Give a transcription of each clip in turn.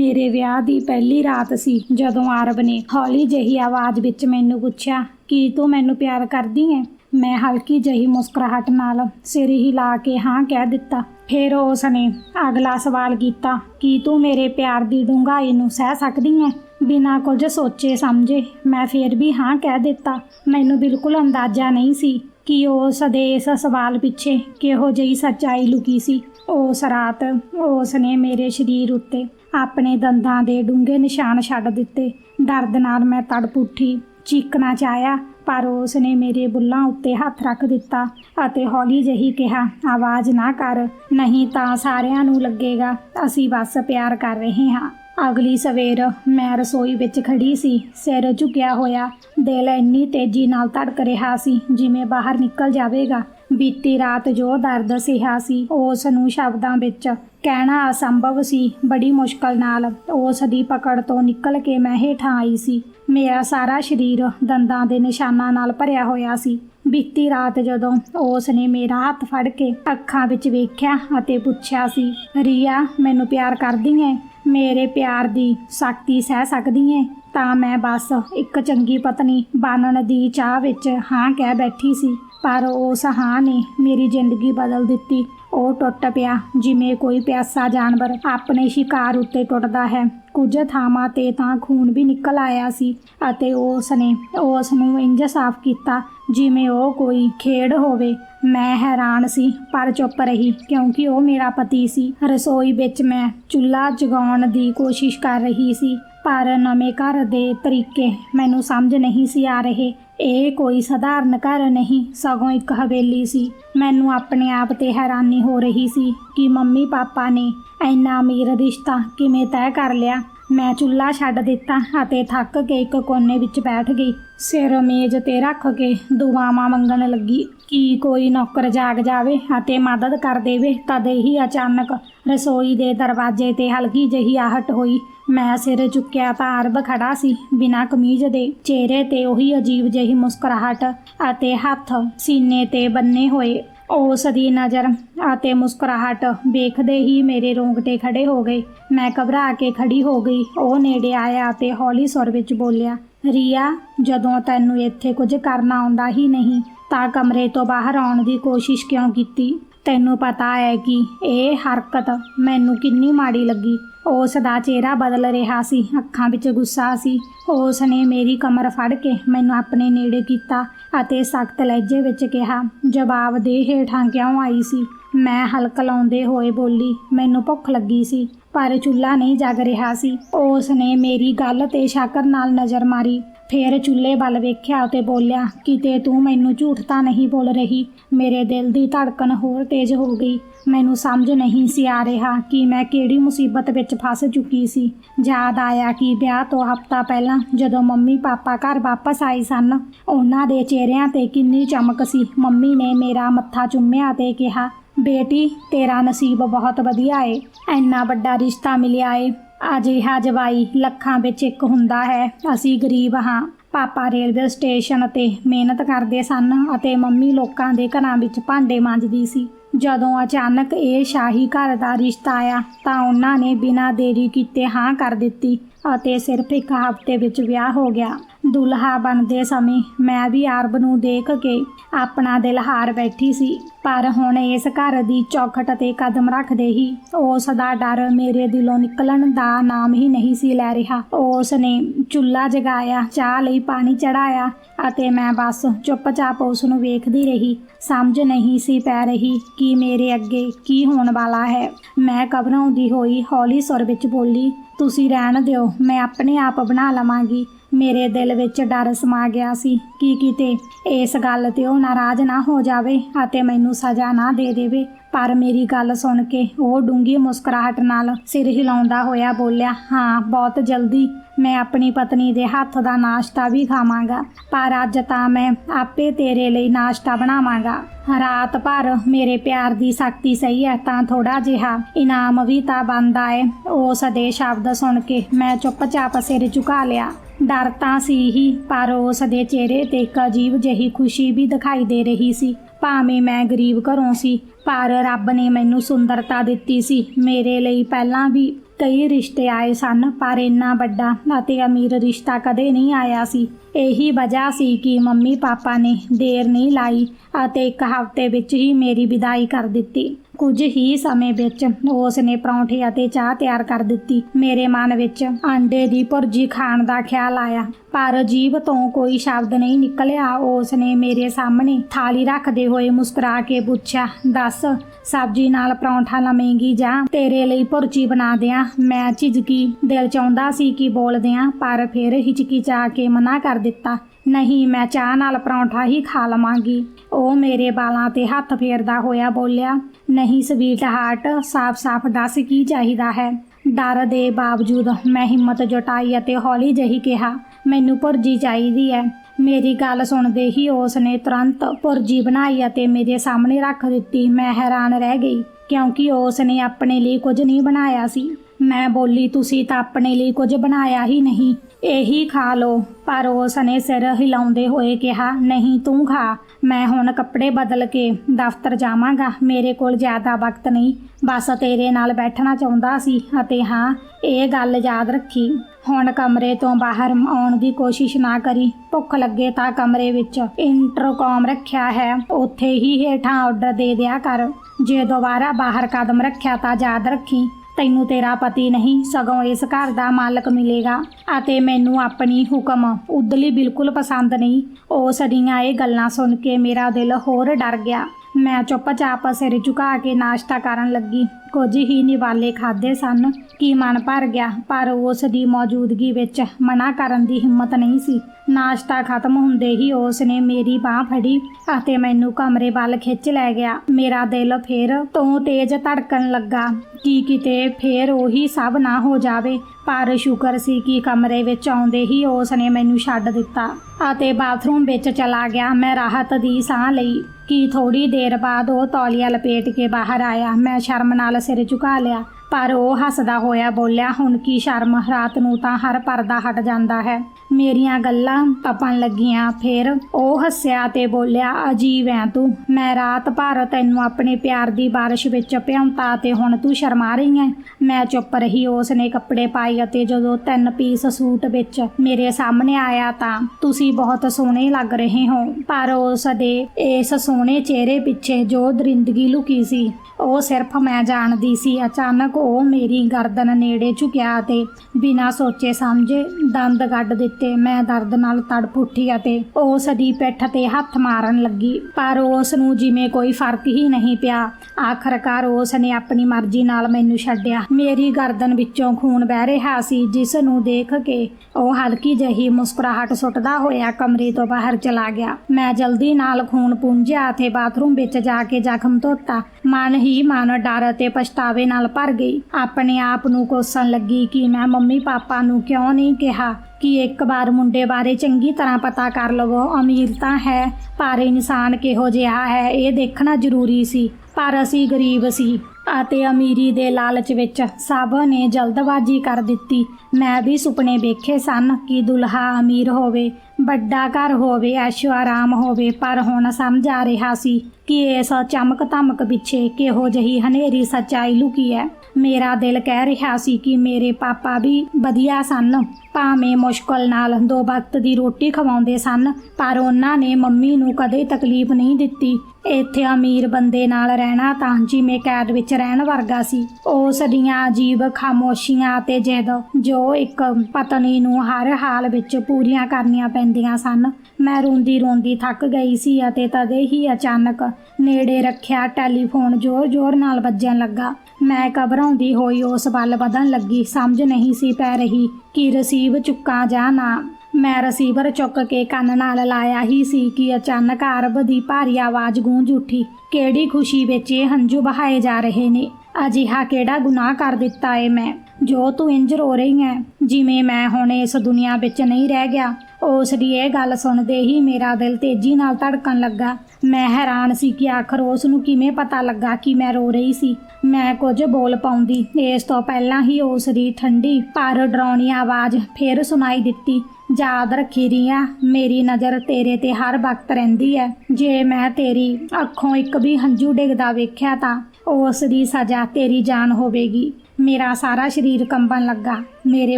ਮੇਰੇ ਵਿਆਹ ਦੀ ਪਹਿਲੀ ਰਾਤ ਸੀ, ਜਦੋਂ ਆਰਬ ਨੇ ਹੌਲੀ ਜਿਹੀ ਆਵਾਜ਼ ਵਿੱਚ ਮੈਨੂੰ ਪੁੱਛਿਆ, ਕੀ ਤੂੰ ਮੈਨੂੰ ਪਿਆਰ ਕਰਦੀ ਹੈ ਮੈਂ ਹਲਕੀ ਜਿਹੀ ਮੁਸਕਰਾਹਟ ਨਾਲ ਸਿਰ ਹਿਲਾ ਕੇ ਹਾਂ ਕਹਿ ਦਿੱਤਾ। ਫਿਰ ਉਸ ਨੇ ਅਗਲਾ ਸਵਾਲ ਕੀਤਾ, ਕਿ ਤੂੰ ਮੇਰੇ ਪਿਆਰ ਦੀ ਡੂੰਘਾਈ ਨੂੰ ਸਹਿ ਸਕਦੀ ਹੈ ਬਿਨਾਂ ਕੁਝ ਸੋਚੇ ਸਮਝੇ। ਮੈਂ ਫਿਰ ਵੀ ਹਾਂ ਕਹਿ ਦਿੱਤਾ। ਮੈਨੂੰ ਬਿਲਕੁਲ ਅੰਦਾਜ਼ਾ ਨਹੀਂ ਸੀ ਕਿ ਉਸ ਦੇ ਇਸ ਸਵਾਲ ਪਿੱਛੇ ਕਿਹੋ ਜਿਹੀ ਸੱਚਾਈ ਲੁਕੀ ਸੀ। ਉਸ ਰਾਤ ਉਸ ਨੇ ਮੇਰੇ ਸਰੀਰ ਉੱਤੇ ਆਪਣੇ ਦੰਦਾਂ ਦੇ ਡੂੰਘੇ ਨਿਸ਼ਾਨ ਛੱਡ ਦਿੱਤੇ। ਦਰਦ ਨਾਲ ਮੈਂ ਤੜਪ ਉੱਠੀ। ਚੀਕਣਾ ਚਾਹਿਆ, ਪਰ ਉਸ ਨੇ ਮੇਰੇ ਬੁੱਲਾਂ ਉੱਤੇ ਹੱਥ ਰੱਖ ਦਿੱਤਾ ਅਤੇ ਹੌਲੀ ਜਿਹੀ ਕਿਹਾ, ਆਵਾਜ਼ ਨਾ ਕਰ, ਨਹੀਂ ਤਾਂ ਸਾਰਿਆਂ ਨੂੰ ਲੱਗੇਗਾ, ਅਸੀਂ ਬਸ ਪਿਆਰ ਕਰ ਰਹੇ ਹਾਂ। ਅਗਲੀ ਸਵੇਰ ਮੈਂ ਰਸੋਈ ਵਿੱਚ ਖੜੀ ਸੀ, ਸਿਰ ਝੁਕਿਆ ਹੋਇਆ। ਦਿਲ ਇੰਨੀ ਤੇਜ਼ੀ ਨਾਲ ਧੜਕ ਰਿਹਾ ਸੀ, ਜਿਵੇਂ ਬਾਹਰ ਨਿਕਲ ਜਾਵੇਗਾ। ਬੀਤੀ ਰਾਤ ਜੋ ਦਰਦ ਸਿਹਾ ਸੀ, ਉਸ ਨੂੰ ਸ਼ਬਦਾਂ ਵਿੱਚ ਕਹਿਣਾ ਅਸੰਭਵ ਸੀ, ਬੜੀ ਮੁਸ਼ਕਲ ਨਾਲ। ਉਸ ਦੀ ਪਕੜ ਤੋਂ ਨਿਕਲ ਕੇ ਮੈਂ ਹੇਠਾਂ ਆਈ ਸੀ। ਮੇਰਾ ਸਾਰਾ ਸਰੀਰ ਦੰਦਾਂ ਦੇ ਨਿਸ਼ਾਨਾਂ ਨਾਲ ਭਰਿਆ ਹੋਇਆ ਸੀ। ਬੀਤੀ ਰਾਤ ਜਦੋਂ ਉਸ ਨੇ ਮੇਰਾ ਹੱਥ ਫੜ ਕੇ ਅੱਖਾਂ ਵਿੱਚ ਵੇਖਿਆ ਅਤੇ ਪੁੱਛਿਆ ਸੀ, ਰੀਆ, ਮੈਨੂੰ ਪਿਆਰ ਕਰਦੀ ਹੈ ਮੇਰੇ ਪਿਆਰ ਦੀ ਸ਼ਕਤੀ ਸਹਿ ਸਕਦੀ ਹੈ ਤਾਂ ਮੈਂ ਬਸ ਇੱਕ ਚੰਗੀ ਪਤਨੀ ਬਣਨ ਦੀ ਚਾਹ ਵਿੱਚ ਹਾਂ ਕਹਿ ਬੈਠੀ ਸੀ। ਪਰ ਉਸ ਹਾਂ ਨੇ ਮੇਰੀ ਜ਼ਿੰਦਗੀ ਬਦਲ ਦਿੱਤੀ। ਉਹ ਟੁੱਟ ਪਿਆ, ਜਿਵੇਂ ਕੋਈ ਪਿਆਸਾ ਜਾਨਵਰ ਆਪਣੇ ਸ਼ਿਕਾਰ ਉੱਤੇ ਟੁੱਟਦਾ ਹੈ। ਕੁਝ ਥਾਵਾਂ ਤੇ ਤਾਂ ਖੂਨ ਵੀ ਨਿਕਲ ਆਇਆ ਸੀ ਅਤੇ ਉਸ ਨੇ ਉਸ ਨੂੰ ਇੰਜ ਸਾਫ਼ ਕੀਤਾ ਜਿਵੇਂ ਉਹ ਕੋਈ ਖੇਡ ਹੋਵੇ। ਮੈਂ ਹੈਰਾਨ ਸੀ, ਪਰ ਚੁੱਪ ਰਹੀ, ਕਿਉਂਕਿ ਉਹ ਮੇਰਾ ਪਤੀ ਸੀ। ਰਸੋਈ ਵਿੱਚ ਮੈਂ ਚੁੱਲ੍ਹਾ ਜਗਾਉਣ ਦੀ ਕੋਸ਼ਿਸ਼ ਕਰ ਰਹੀ ਸੀ। ਪਰ ਨਵੇਂ ਘਰ ਦੇ ਤਰੀਕੇ ਮੈਨੂੰ ਸਮਝ ਨਹੀਂ ਸੀ ਆ ਰਹੇ। ਇਹ ਕੋਈ ਸਧਾਰਨ ਘਰ ਨਹੀਂ, ਸਗੋਂ ਇੱਕ ਹਵੇਲੀ ਸੀ। ਮੈਨੂੰ ਆਪਣੇ ਆਪ ਤੇ ਹੈਰਾਨੀ ਹੋ ਰਹੀ ਸੀ ਕਿ ਮੰਮੀ ਪਾਪਾ ਨੇ ਇੰਨਾ ਅਮੀਰ ਰਿਸ਼ਤਾ ਕਿਵੇਂ ਤੈਅ ਕਰ ਲਿਆ। ਮੈਂ ਚੁੱਲ੍ਹਾ ਛੱਡ ਦਿੱਤਾ ਅਤੇ ਥੱਕ ਕੇ ਇੱਕ ਕੋਨੇ ਵਿੱਚ ਬੈਠ ਗਈ। ਸਿਰ ਮੇਜ਼ ਤੇ ਰੱਖ ਕੇ ਦੁਆਵਾਂ ਮੰਗਣ ਲੱਗੀ ਕਿ ਕੋਈ ਨੌਕਰ ਜਾਗ ਜਾਵੇ ਅਤੇ ਮਦਦ ਕਰ ਦੇਵੇ। ਤਦ ਹੀ ਅਚਾਨਕ ਰਸੋਈ ਦੇ ਦਰਵਾਜ਼ੇ ਤੇ ਹਲਕੀ ਜਿਹੀ ਆਹਟ ਹੋਈ। ਮੈਂ ਸਿਰ ਚੁੱਕਿਆ ਤਾਂ ਅਰਬ ਖੜਾ ਸੀ। ਬਿਨਾਂ ਕਮੀਜ਼ ਦੇ ਚਿਹਰੇ ਤੇ ਉਹੀ ਅਜੀਬ ਜਿਹੀ ਮੁਸਕਰਾਹਟ ਅਤੇ ਹੱਥ ਸੀਨੇ ਤੇ ਬੰਨੇ ਹੋਏ ਉਸ ਦੀ ਨਜ਼ਰ ਅਤੇ ਮੁਸਕਰਾਹਟ, ਵੇਖਦੇ ਹੀ ਮੇਰੇ ਰੋਂਗਟੇ ਖੜੇ ਹੋ ਗਏ। ਮੈਂ ਘਬਰਾ ਕੇ ਖੜੀ ਹੋ ਗਈ। ਉਹ ਨੇੜੇ ਆਇਆ ਤੇ ਹੌਲੀ ਸੁਰ ਵਿੱਚ ਬੋਲਿਆ, ਰੀਆ, ਜਦੋਂ ਤੈਨੂੰ ਇੱਥੇ ਕੁਝ ਕਰਨਾ ਆਉਂਦਾ ਹੀ ਨਹੀਂ, ਤਾਂ ਕਮਰੇ ਤੋਂ ਬਾਹਰ ਆਉਣ ਦੀ ਕੋਸ਼ਿਸ਼ ਕਿਉਂ ਕੀਤੀ? ਤੈਨੂੰ ਪਤਾ ਹੈ ਕਿ ਇਹ ਹਰਕਤ ਮੈਨੂੰ ਕਿੰਨੀ ਮਾੜੀ ਲੱਗੀ। ਉਸ ਦਾ ਚਿਹਰਾ ਬਦਲ ਰਿਹਾ ਸੀ, ਅੱਖਾਂ ਵਿੱਚ ਗੁੱਸਾ ਸੀ। ਉਸ ਨੇ ਮੇਰੀ ਕਮਰ ਫੜ ਕੇ ਮੈਨੂੰ ਆਪਣੇ ਨੇੜੇ ਕੀਤਾ। ਅਤੇ ਸਖਤ ਲਹਿਜੇ ਵਿੱਚ ਕਿਹਾ, ਜਵਾਬ ਦੇ ਹੇਠਾਂ ਕਿਉਂ ਆਈ ਸੀ? ਮੈਂ ਹਲਕ ਲਾਉਂਦੇ ਹੋਏ ਬੋਲੀ, ਮੈਨੂੰ ਭੁੱਖ ਲੱਗੀ ਸੀ, ਪਰ ਚੁੱਲ੍ਹਾ ਨਹੀਂ ਜਗ ਰਿਹਾ ਸੀ। ਉਸ ਨੇ ਮੇਰੀ ਗੱਲ ਤੇ ਸ਼ਾਕਰ ਨਾਲ ਨਜ਼ਰ ਮਾਰੀ। ਫੇਰ ਚੁੱਲ੍ਹੇ ਵੱਲ ਵੇਖਿਆ ਤੇ ਬੋਲਿਆ, ਕਿਤੇ ਤੂੰ ਮੈਨੂੰ ਝੂਠ ਤਾਂ ਨਹੀਂ ਬੋਲ ਰਹੀ? ਮੇਰੇ ਦਿਲ ਦੀ ਧੜਕਨ ਹੋਰ ਤੇਜ਼ ਹੋ ਗਈ। ਮੈਨੂੰ ਸਮਝ ਨਹੀਂ ਸੀ ਆ ਰਿਹਾ ਕਿ ਮੈਂ ਕਿਹੜੀ ਮੁਸੀਬਤ ਵਿੱਚ ਫਸ ਚੁੱਕੀ ਸੀ। ਯਾਦ ਆਇਆ ਕਿ ਵਿਆਹ ਤੋਂ ਹਫ਼ਤਾ ਪਹਿਲਾਂ ਜਦੋਂ ਮੰਮੀ ਪਾਪਾ ਘਰ ਵਾਪਸ ਆਏ ਸਨ, ਉਹਨਾਂ ਦੇ ਚਿਹਰਿਆਂ ਤੇ ਕਿੰਨੀ ਚਮਕ ਸੀ। ਮੰਮੀ ਨੇ ਮੇਰਾ ਮੱਥਾ ਚੁੰਮਿਆ ਤੇ ਕਿਹਾ, ਬੇਟੀ, ਤੇਰਾ ਨਸੀਬ ਬਹੁਤ ਵਧੀਆ ਏ। ਐਨਾ ਵੱਡਾ ਰਿਸ਼ਤਾ ਮਿਲਿਆ ਏ। ਅਜਿਹਾ ਜਵਾਈ ਲੱਖਾਂ ਵਿੱਚ ਇੱਕ ਹੁੰਦਾ ਹੈ। ਅਸੀਂ ਗਰੀਬ ਹਾਂ। ਪਾਪਾ ਰੇਲਵੇ ਸਟੇਸ਼ਨ ਤੇ ਮਿਹਨਤ ਕਰਦੇ ਸਨ ਅਤੇ ਮੰਮੀ ਲੋਕਾਂ ਦੇ ਘਰਾਂ ਵਿੱਚ ਭਾਂਡੇ ਮਾਂਜਦੀ ਸੀ। ਜਦੋਂ ਅਚਾਨਕ ਇਹ ਸ਼ਾਹੀ ਘਰ ਦਾ ਰਿਸ਼ਤਾ ਆਇਆ ਤਾਂ ਉਹਨਾਂ ਨੇ ਬਿਨਾਂ ਦੇਰੀ ਕੀਤੇ ਹਾਂ ਕਰ ਦਿੱਤੀ। ਅਤੇ ਸਿਰਫ ਇੱਕ ਹਫ਼ਤੇ ਵਿੱਚ ਵਿਆਹ ਹੋ ਗਿਆ। ਦੁਲਹਾ ਬਣਦੇ ਸਮੇਂ ਮੈਂ ਵੀ ਆਰਬ ਨੂੰ ਦੇਖ ਕੇ ਆਪਣਾ ਦਿਲ ਹਾਰ ਬੈਠੀ ਸੀ, ਪਰ ਹੁਣ ਇਸ ਘਰ ਦੀ ਚੌਖਟ ਤੇ ਕਦਮ ਰੱਖਦੇ ਹੀ ਉਸ ਦਾ ਡਰ ਮੇਰੇ ਦਿਲੋਂ ਨਿਕਲਣ ਦਾ ਨਾਮ ਹੀ ਨਹੀਂ ਸੀ ਲੈ ਰਿਹਾ। ਉਸ ਨੇ ਚੁੱਲ੍ਹਾ ਜਗਾਇਆ, ਚਾਹ ਲਈ ਪਾਣੀ ਚੜਾਇਆ ਅਤੇ ਮੈਂ ਬਸ ਚੁੱਪਚਾਪ ਉਸ ਨੂੰ ਵੇਖਦੀ ਰਹੀ। ਸਮਝ ਨਹੀਂ ਸੀ ਪੈ ਰਹੀ ਕਿ ਮੇਰੇ ਅੱਗੇ ਕੀ ਹੋਣ ਵਾਲਾ ਹੈ। ਮੈਂ ਘਬਰਾਉਂਦੀ ਹੋਈ ਹੌਲੀ ਸੁਰ ਵਿੱਚ ਬੋਲੀ ਤੁਸੀਂ ਰਹਿਣ ਦਿਓ ਮੈਂ ਆਪਣੇ ਆਪ ਬਣਾ ਲਵਾਂਗੀ। ਮੇਰੇ ਦਿਲ ਵਿੱਚ ਡਰ ਸਮਾ ਗਿਆ ਸੀ ਕਿ ਕਿਤੇ ਇਸ ਗੱਲ ਤੇ ਉਹ ਨਾਰਾਜ਼ ਨਾ ਹੋ ਜਾਵੇ ਅਤੇ ਮੈਨੂੰ ਸਜ਼ਾ ਨਾ ਦੇ ਦੇਵੇ। ਪਰ ਮੇਰੀ ਗੱਲ ਸੁਣ ਕੇ ਉਹ ਡੂੰਗੀ ਮੁਸਕਰਾਹਟ ਨਾਲ ਸਿਰ ਹਿਲਾਉਂਦਾ ਹੋਇਆ ਬੋਲਿਆ, ਹਾਂ, ਬਹੁਤ ਜਲਦੀ ਮੈਂ ਆਪਣੀ ਪਤਨੀ ਦੇ ਹੱਥ ਦਾ ਨਾਸ਼ਤਾ ਵੀ ਖਾਵਾਂਗਾ, ਪਰ ਅੱਜ ਤਾਂ ਮੈਂ ਆਪੇ ਤੇਰੇ ਲਈ ਨਾਸ਼ਤਾ ਬਣਾਵਾਂਗਾ। ਰਾਤ ਭਰ ਮੇਰੇ ਪਿਆਰ ਦੀ ਸ਼ਕਤੀ ਸਹੀ ਹੈ ਤਾਂ ਥੋੜਾ ਜਿਹਾ ਇਨਾਮ ਵੀ ਤਾਂ ਬਣਦਾ ਏ। ਉਸ ਦੇ ਸ਼ਬਦ ਸੁਣ ਕੇ ਮੈਂ ਚੁੱਪਚਾਪ ਸਿਰ ਝੁਕਾ ਲਿਆ। ਡਰ ਤਾਂ ਸੀ ਹੀ, ਪਰ ਉਸ ਦੇ ਚਿਹਰੇ ਤੇ ਇੱਕ ਅਜੀਬ ਜਿਹੀ ਖੁਸ਼ੀ ਵੀ ਦਿਖਾਈ ਦੇ ਰਹੀ ਸੀ। ਭਾਵੇਂ ਮੈਂ ਗਰੀਬ ਘਰੋਂ ਸੀ, ਪਰ ਰੱਬ ਨੇ ਮੈਨੂੰ ਸੁੰਦਰਤਾ ਦਿੱਤੀ ਸੀ। ਮੇਰੇ ਲਈ ਪਹਿਲਾਂ ਵੀ ਕਈ ਰਿਸ਼ਤੇ ਆਏ ਸਨ, ਪਰ ਇੰਨਾ ਵੱਡਾ ਅਤੇ ਅਮੀਰ ਰਿਸ਼ਤਾ ਕਦੇ ਨਹੀਂ ਆਇਆ ਸੀ। ਇਹੀ ਵਜ੍ਹਾ ਸੀ ਕਿ ਮੰਮੀ ਪਾਪਾ ਨੇ ਦੇਰ ਨਹੀਂ ਲਾਈ ਅਤੇ ਇੱਕ ਹਫ਼ਤੇ ਵਿੱਚ ਹੀ ਮੇਰੀ ਵਿਦਾਈ ਕਰ ਦਿੱਤੀ। ਕੁਝ ਹੀ ਸਮੇਂ ਵਿੱਚ ਉਸ ਨੇ ਪਰੌਂਠੇ ਅਤੇ ਚਾਹ ਤਿਆਰ ਕਰ ਦਿੱਤੀ। ਮੇਰੇ ਮਨ ਵਿੱਚ ਆਂਡੇ ਦੀ ਭੁਰਜੀ ਖਾਣ ਦਾ ਖਿਆਲ ਆਇਆ, ਪਰ ਜੀਭ ਤੋਂ ਕੋਈ ਸ਼ਬਦ ਨਹੀਂ ਨਿਕਲਿਆ। ਉਸ ਨੇ ਮੇਰੇ ਸਾਹਮਣੇ ਥਾਲੀ ਰੱਖਦੇ ਹੋਏ ਮੁਸਕਰਾ ਕੇ ਪੁੱਛਿਆ, ਦੱਸ, ਸਬਜ਼ੀ ਨਾਲ ਪਰੌਂਠਾ ਲਵੇਂਗੀ ਜਾਂ ਤੇਰੇ ਲਈ ਭੁਰਜੀ ਬਣਾ ਦਿਆਂ? ਮੈਂ ਝਿਜਕੀ ਦਿਲ ਚਾਹੁੰਦਾ ਸੀ ਕਿ ਬੋਲ ਦਿਆਂ, ਪਰ ਫਿਰ ਹਿਚਕਿਚਾ ਕੇ ਮਨਾ ਕਰ ਦਿੱਤਾ। ਨਹੀਂ, ਮੈਂ ਚਾਹ ਨਾਲ ਪਰੌਂਠਾ ਹੀ ਖਾ ਲਵਾਂਗੀ। ਉਹ ਮੇਰੇ ਬਾਲਾਂ ਤੇ ਹੱਥ ਫੇਰਦਾ ਹੋਇਆ ਬੋਲਿਆ, ਨਹੀਂ, ਸਵੀਟ ਹਾਰਟ, ਸਾਫ਼-ਸਾਫ਼ ਦੱਸ ਕੀ ਚਾਹੀਦਾ ਹੈ? ਡਰ ਦੇ ਬਾਵਜੂਦ ਮੈਂ ਹਿੰਮਤ ਜੁਟਾਈ ਅਤੇ ਹੌਲੀ ਜਿਹੀ ਕਿਹਾ, ਮੈਨੂੰ ਭੁਰਜੀ ਚਾਹੀਦੀ ਹੈ। ਮੇਰੀ ਗੱਲ ਸੁਣਦੇ ਹੀ ਉਸ ਨੇ ਤੁਰੰਤ ਭੁਰਜੀ ਬਣਾਈ ਅਤੇ ਮੇਰੇ ਸਾਹਮਣੇ ਰੱਖ ਦਿੱਤੀ। ਮੈਂ ਹੈਰਾਨ ਰਹਿ ਗਈ, ਕਿਉਂਕਿ ਉਸ ਨੇ ਆਪਣੇ ਲਈ ਕੁਝ ਨਹੀਂ ਬਣਾਇਆ ਸੀ। ਮੈਂ ਬੋਲੀ, ਤੁਸੀਂ ਤਾਂ ਆਪਣੇ ਲਈ ਕੁਝ ਬਣਾਇਆ ਹੀ ਨਹੀਂ। ਇਹੀ ਖਾ ਲੋ ਪਰ ਉਸ ਨੇ ਸਿਰ ਹਿਲਾਉਂਦੇ ਹੋਏ ਕਿਹਾ, ਨਹੀਂ, ਤੂੰ ਖਾ। ਮੈਂ ਹੁਣ ਕੱਪੜੇ ਬਦਲ ਕੇ ਦਫ਼ਤਰ ਜਾਵਾਂਗਾ। ਮੇਰੇ ਕੋਲ ਜ਼ਿਆਦਾ ਵਕਤ ਨਹੀਂ। ਬਸ ਤੇਰੇ ਨਾਲ ਬੈਠਣਾ ਚਾਹੁੰਦਾ ਸੀ ਅਤੇ ਹਾਂ, ਇਹ ਗੱਲ ਯਾਦ ਰੱਖੀ। ਹੁਣ ਕਮਰੇ ਤੋਂ ਬਾਹਰ ਆਉਣ ਦੀ ਕੋਸ਼ਿਸ਼ ਨਾ ਕਰੀ। ਭੁੱਖ ਲੱਗੇ ਤਾਂ ਕਮਰੇ ਵਿੱਚ ਇੰਟਰਕਮ ਰੱਖਿਆ ਹੈ। ਉੱਥੇ ਹੀ ਹੇਠਾਂ ਆਰਡਰ ਦੇ ਦਿਆ ਕਰ। ਜੇ ਦੁਬਾਰਾ ਬਾਹਰ ਕਦਮ ਰੱਖਿਆ ਤਾਂ ਯਾਦ ਰੱਖੀ। ਤੈਨੂੰ ਤੇਰਾ ਪਤੀ ਨਹੀਂ, ਸਗੋਂ ਇਸ ਘਰ ਦਾ ਮਾਲਕ ਮਿਲੇਗਾ। ਅਤੇ ਮੈਨੂੰ ਆਪਣੀ ਹੁਕਮ ਉਦਲੀ ਬਿਲਕੁਲ ਪਸੰਦ ਨਹੀਂ। ਉਸ ਦੀਆਂ ਇਹ ਗੱਲਾਂ ਸੁਣ ਕੇ ਮੇਰਾ ਦਿਲ ਹੋਰ ਡਰ ਗਿਆ। ਮੈਂ ਚੁੱਪਚਾਪ ਸਿਰ ਝੁਕਾ ਕੇ ਨਾਸ਼ਤਾ ਕਰਨ ਲੱਗੀ। ਕੁਝ ਹੀ ਨਿਵਾਲੇ ਖਾਦੇ ਸਨ। ਕਿ ਮਨ ਭਰ ਗਿਆ, ਪਰ ਉਸ ਦੀ ਮੌਜੂਦਗੀ ਵਿੱਚ ਮਨਾ ਕਰਨ ਦੀ ਹਿੰਮਤ ਨਹੀਂ ਸੀ। ਨਾਸ਼ਤਾ ਖਤਮ ਹੁੰਦੇ ਹੀ ਉਸ ਨੇ ਮੇਰੀ ਬਾਹ ਫੜੀ ਅਤੇ ਮੈਨੂੰ ਕਮਰੇ ਵੱਲ ਖਿੱਚ ਲੈ ਗਿਆ। ਮੇਰਾ ਦਿਲ ਫੇਰ ਤੋਂ ਤੇਜ਼ ਧੜਕਣ ਲੱਗਾ ਕਿ ਕਿਤੇ ਫੇਰ ਉਹੀ ਸਭ ਨਾ ਹੋ ਜਾਵੇ। ਪਰ ਸ਼ੁਕਰ ਸੀ ਕਿ ਕਮਰੇ ਵਿੱਚ ਆਉਂਦੇ ਹੀ ਉਸ ਨੇ ਮੈਨੂੰ ਛੱਡ ਦਿੱਤਾ ਅਤੇ ਬਾਥਰੂਮ ਵਿੱਚ ਚਲਾ ਗਿਆ ਮੈਂ ਰਾਹਤ ਦੀ ਸਾਹ ਲਈ। ਕਿ ਥੋੜੀ ਦੇਰ ਬਾਅਦ ਉਹ ਤੌਲੀਆ ਲਪੇਟ ਕੇ ਬਾਹਰ ਆਇਆ। ਮੈਂ ਸ਼ਰਮ ਨਾਲ ਸਿਰ ਝੁਕਾ ਲਿਆ ਪਰ ਉਹ ਹੱਸਦਾ ਹੋਇਆ ਬੋਲਿਆ, ਹੁਣ ਕੀ ਸ਼ਰਮ, ਰਾਤ ਨੂੰ ਤਾਂ ਹਰ ਪਰਦਾ ਹਟ ਜਾਂਦਾ ਹੈ। ਮੇਰੀਆਂ ਗੱਲਾਂ ਤਪਣ ਲੱਗੀਆਂ। ਫਿਰ ਉਹ ਹੱਸਿਆ ਤੇ ਬੋਲਿਆ, ਅਜੀਬ ਐ ਤੂੰ। ਮੈਂ ਰਾਤ ਭਰ ਤੈਨੂੰ ਆਪਣੇ ਪਿਆਰ ਦੀ ਬਾਰਿਸ਼ ਵਿੱਚ ਭਿਉਂਤਾ ਤੇ ਹੁਣ ਤੂੰ ਸ਼ਰਮਾ ਰਹੀ ਐ। ਮੈਂ ਚੁੱਪ ਰਹੀ ਉਸ ਨੇ ਕੱਪੜੇ ਪਾਏ ਅਤੇ ਜਦੋਂ ਤਿੰਨ ਪੀਸ ਸੂਟ ਵਿੱਚ ਮੇਰੇ ਸਾਹਮਣੇ ਆਇਆ ਤਾਂ ਤੁਸੀਂ ਬਹੁਤ ਸੋਹਣੇ ਲੱਗ ਰਹੇ ਹੋ। ਪਰ ਉਸ ਦੇ ਇਸ ਸੋਹਣੇ ਚਿਹਰੇ ਪਿੱਛੇ ਜੋ ਦਰਿੰਦਗੀ ਲੁਕੀ ਸੀ, ਉਹ ਸਿਰਫ ਮੈਂ ਜਾਣਦੀ ਸੀ। ਅਚਾਨਕ ਉਹ ਮੇਰੀ ਗਰਦਨ ਨੇੜੇ ਝੁਕਿਆ ਤੇ ਬਿਨਾਂ ਸੋਚੇ ਸਮਝੇ ਦੰਦ ਗੱਡ ਦਿੱਤੇ। ਮੈਂ ਦਰਦ ਨਾਲ ਤੜਪ ਉੱਠੀ ਅਤੇ ਉਸ ਦੀ ਪਿੱਠ ਤੇ ਹੱਥ ਮਾਰਨ ਲੱਗੀ, ਪਰ ਉਸ ਨੂੰ ਜਿਵੇਂ ਕੋਈ ਫ਼ਰਕ ਹੀ ਨਹੀਂ ਪਿਆ। ਆਖਰਕਾਰ ਉਸ ਨੇ ਆਪਣੀ ਮਰਜ਼ੀ ਨਾਲ ਮੈਨੂੰ ਛੱਡਿਆ। ਮੇਰੀ ਗਰਦਨ ਵਿੱਚੋਂ ਖੂਨ ਵਹਿ ਰਿਹਾ ਸੀ, ਜਿਸ ਨੂੰ ਦੇਖ ਕੇ ਉਹ ਹਲਕੀ ਜਿਹੀ ਮੁਸਕਰਾਹਟ ਸੁੱਟਦਾ ਹੋਇਆ ਕਮਰੇ ਤੋਂ ਬਾਹਰ ਚਲਾ ਗਿਆ। ਮੈਂ ਜਲਦੀ ਨਾਲ ਖੂਨ ਪੂੰਝਿਆ ਤੇ ਬਾਥਰੂਮ ਵਿੱਚ ਜਾ ਕੇ ਜ਼ਖਮ ਧੋਤਾ। ਮਨ ਹੀ ਮਨ ਡਰ ਅਤੇ ਪਛਤਾਵੇ ਨਾਲ ਭਰ ਗਈ। ਆਪਣੇ ਆਪ ਨੂੰ ਕੋਸਣ ਲੱਗੀ ਕਿ ਮੈਂ ਮੰਮੀ ਪਾਪਾ ਨੂੰ ਕਿਉਂ ਨਹੀਂ ਕਿਹਾ ਕਿ ਇੱਕ ਵਾਰ ਮੁੰਡੇ ਬਾਰੇ ਚੰਗੀ ਤਰ੍ਹਾਂ ਪਤਾ ਕਰ ਲਵੋ। ਅਮੀਰ ਤਾਂ ਹੈ, ਪਰ ਇਨਸਾਨ ਕਿਹੋ ਜਿਹਾ ਹੈ, ਇਹ ਦੇਖਣਾ ਜ਼ਰੂਰੀ ਸੀ। ਪਰ ਅਸੀਂ ਗਰੀਬ ਸੀ ਅਤੇ ਅਮੀਰੀ ਦੇ ਲਾਲਚ ਵਿੱਚ ਸਭ ਨੇ ਜਲਦਬਾਜ਼ੀ ਕਰ ਦਿੱਤੀ। ਮੈਂ ਵੀ ਸੁਪਨੇ ਵੇਖੇ ਸਨ ਕਿ ਦੁਲਹਾ ਅਮੀਰ ਹੋਵੇ। ਵੱਡਾ ਘਰ ਹੋਵੇ, ਐਸ਼ੋ ਆਰਾਮ ਹੋਵੇ, ਪਰ ਹੁਣ ਸਮਝ ਆ ਰਿਹਾ ਸੀ ਕਿ ਇਸ ਚਮਕ ਧਮਕ ਪਿੱਛੇ ਕਿਹੋ ਜਿਹੀ ਹਨੇਰੀ ਸੱਚਾਈ ਲੁਕੀ ਹੈ। ਮੇਰਾ ਦਿਲ ਕਹਿ ਰਿਹਾ ਸੀ ਕਿ ਮੇਰੇ ਪਾਪਾ ਵੀ ਵਧੀਆ ਸਨ, ਭਾਵੇਂ ਮੁਸ਼ਕਲ ਨਾਲ ਦੋ ਵਕਤ ਦੀ ਰੋਟੀ ਖਵਾਉਂਦੇ ਸਨ, ਪਰ ਉਹਨਾਂ ਨੇ ਮੰਮੀ ਨੂੰ ਕਦੇ ਤਕਲੀਫ ਨਹੀਂ ਦਿੱਤੀ। ਇੱਥੇ ਅਮੀਰ ਬੰਦੇ ਨਾਲ ਰਹਿਣਾ ਤਾਂ ਜਿਵੇਂ ਕੈਦ ਵਿੱਚ ਰਹਿਣ ਵਰਗਾ ਸੀ। ਉਸ ਦੀਆਂ ਅਜੀਬ ਖਾਮੋਸ਼ੀਆਂ ਅਤੇ ਜਿੱਦ ਜੋ ਇੱਕ ਪਤਨੀ ਨੂੰ ਹਰ ਹਾਲ ਵਿੱਚ ਪੂਰੀਆਂ ਕਰਨੀਆਂ ਪੈਂਦੀਆਂ ਸਨ। ਮੈਂ ਰੋਂਦੀ ਰੋਂਦੀ ਥੱਕ ਗਈ ਸੀ ਅਤੇ ਤਦੇ ਹੀ ਅਚਾਨਕ ਨੇੜੇ ਰੱਖਿਆ ਟੈਲੀਫੋਨ ਜ਼ੋਰ-ਜ਼ੋਰ ਨਾਲ ਵੱਜਣ ਲੱਗਾ। ਮੈਂ ਘਬਰਾਉਂਦੀ ਹੋਈ ਉਸ ਵੱਲ ਵਧਣ ਲੱਗੀ। ਸਮਝ ਨਹੀਂ ਸੀ ਪੈ ਰਹੀ ਕਿ ਰਸੀਵ ਚੁੱਕਾਂ ਜਾਂ ਨਾ। ਮੈਂ ਰਸੀਵਰ ਚੁੱਕ ਕੇ ਕੰਨ ਨਾਲ ਲਾਇਆ ਹੀ ਸੀ ਕਿ ਅਚਾਨਕ ਅਰਬ ਦੀ ਭਾਰੀ ਆਵਾਜ਼ ਗੂੰਜ ਉੱਠੀ। ਕਿਹੜੀ ਖੁਸ਼ੀ ਵਿੱਚ ਇਹ ਹੰਝੂ ਬਹਾਏ ਜਾ ਰਹੇ ਨੇ? ਅਜਿਹਾ ਕਿਹੜਾ ਗੁਨਾਹ ਕਰ ਦਿੱਤਾ ਏ ਮੈਂ? ਜੋ ਤੂੰ ਇੰਜ ਰੋ ਰਹੀ ਹੈ ਜਿਵੇਂ ਮੈਂ ਹੁਣ ਇਸ ਦੁਨੀਆ ਵਿੱਚ ਨਹੀਂ ਰਹਿ ਗਿਆ। ਉਸ ਦੀ ਇਹ ਗੱਲ ਸੁਣਦੇ ਹੀ ਮੇਰਾ ਦਿਲ ਤੇਜ਼ੀ ਨਾਲ ਧੜਕਣ ਲੱਗਾ। ਮੈਂ ਹੈਰਾਨ ਸੀ ਕਿ ਆਖਰ ਉਸ ਨੂੰ ਕਿਵੇਂ ਪਤਾ ਲੱਗਾ ਕਿ ਮੈਂ ਰੋ ਰਹੀ ਸੀ। ਮੈਂ ਕੁਝ ਬੋਲ ਪਾਉਂਦੀ। ਇਸ ਤੋਂ ਪਹਿਲਾਂ ਹੀ ਉਸ ਦੀ ਠੰਡੀ ਪਰ ਡਰਾਉਣੀ ਆਵਾਜ਼ ਫੇਰ ਸੁਣਾਈ ਦਿੱਤੀ। ਯਾਦ ਰੱਖੀ ਰੀਆ, ਮੇਰੀ ਨਜ਼ਰ ਤੇਰੇ ਤੇ ਹਰ ਵਕਤ ਰਹਿੰਦੀ ਹੈ ਜੇ ਮੈਂ ਤੇਰੀ ਅੱਖੋਂ ਇੱਕ ਵੀ ਹੰਝੂ ਡਿੱਗਦਾ ਵੇਖਿਆ ਤਾਂ ਉਸ ਦੀ ਸਜ਼ਾ ਤੇਰੀ ਜਾਨ ਹੋਵੇਗੀ। ਮੇਰਾ ਸਾਰਾ ਸਰੀਰ ਕੰਬਣ ਲੱਗਾ। ਮੇਰੇ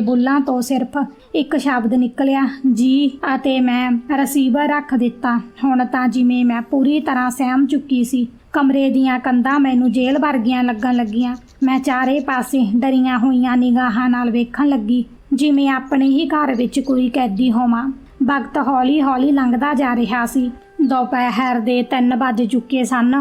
ਬੁੱਲਾਂ ਤੋਂ ਸਿਰਫ ਇੱਕ ਸ਼ਬਦ ਨਿਕਲਿਆ, ਜੀ ਅਤੇ ਮੈਂ ਰਸੀਵਰ ਰੱਖ ਦਿੱਤਾ। ਹੁਣ ਤਾਂ ਜਿਵੇਂ ਮੈਂ ਪੂਰੀ ਤਰ੍ਹਾਂ ਸਹਿਮ ਚੁੱਕੀ ਸੀ, ਕਮਰੇ ਦੀਆਂ ਕੰਧਾਂ ਮੈਨੂੰ ਜੇਲ੍ਹ ਵਰਗੀਆਂ ਲੱਗਣ ਲੱਗੀਆਂ। ਮੈਂ ਚਾਰੇ ਪਾਸੇ ਡਰੀਆਂ ਹੋਈਆਂ ਨਿਗਾਹਾਂ ਨਾਲ ਵੇਖਣ ਲੱਗੀ, ਜਿਵੇਂ ਆਪਣੇ ਹੀ ਘਰ ਵਿੱਚ ਕੋਈ ਕੈਦੀ ਹੋਵਾਂ। ਵਕਤ ਹੌਲੀ-ਹੌਲੀ ਲੰਘਦਾ ਜਾ ਰਿਹਾ ਸੀ। ਦੁਪਹਿਰ ਦੇ 3 ਵੱਜ ਚੁੱਕੇ ਸਨ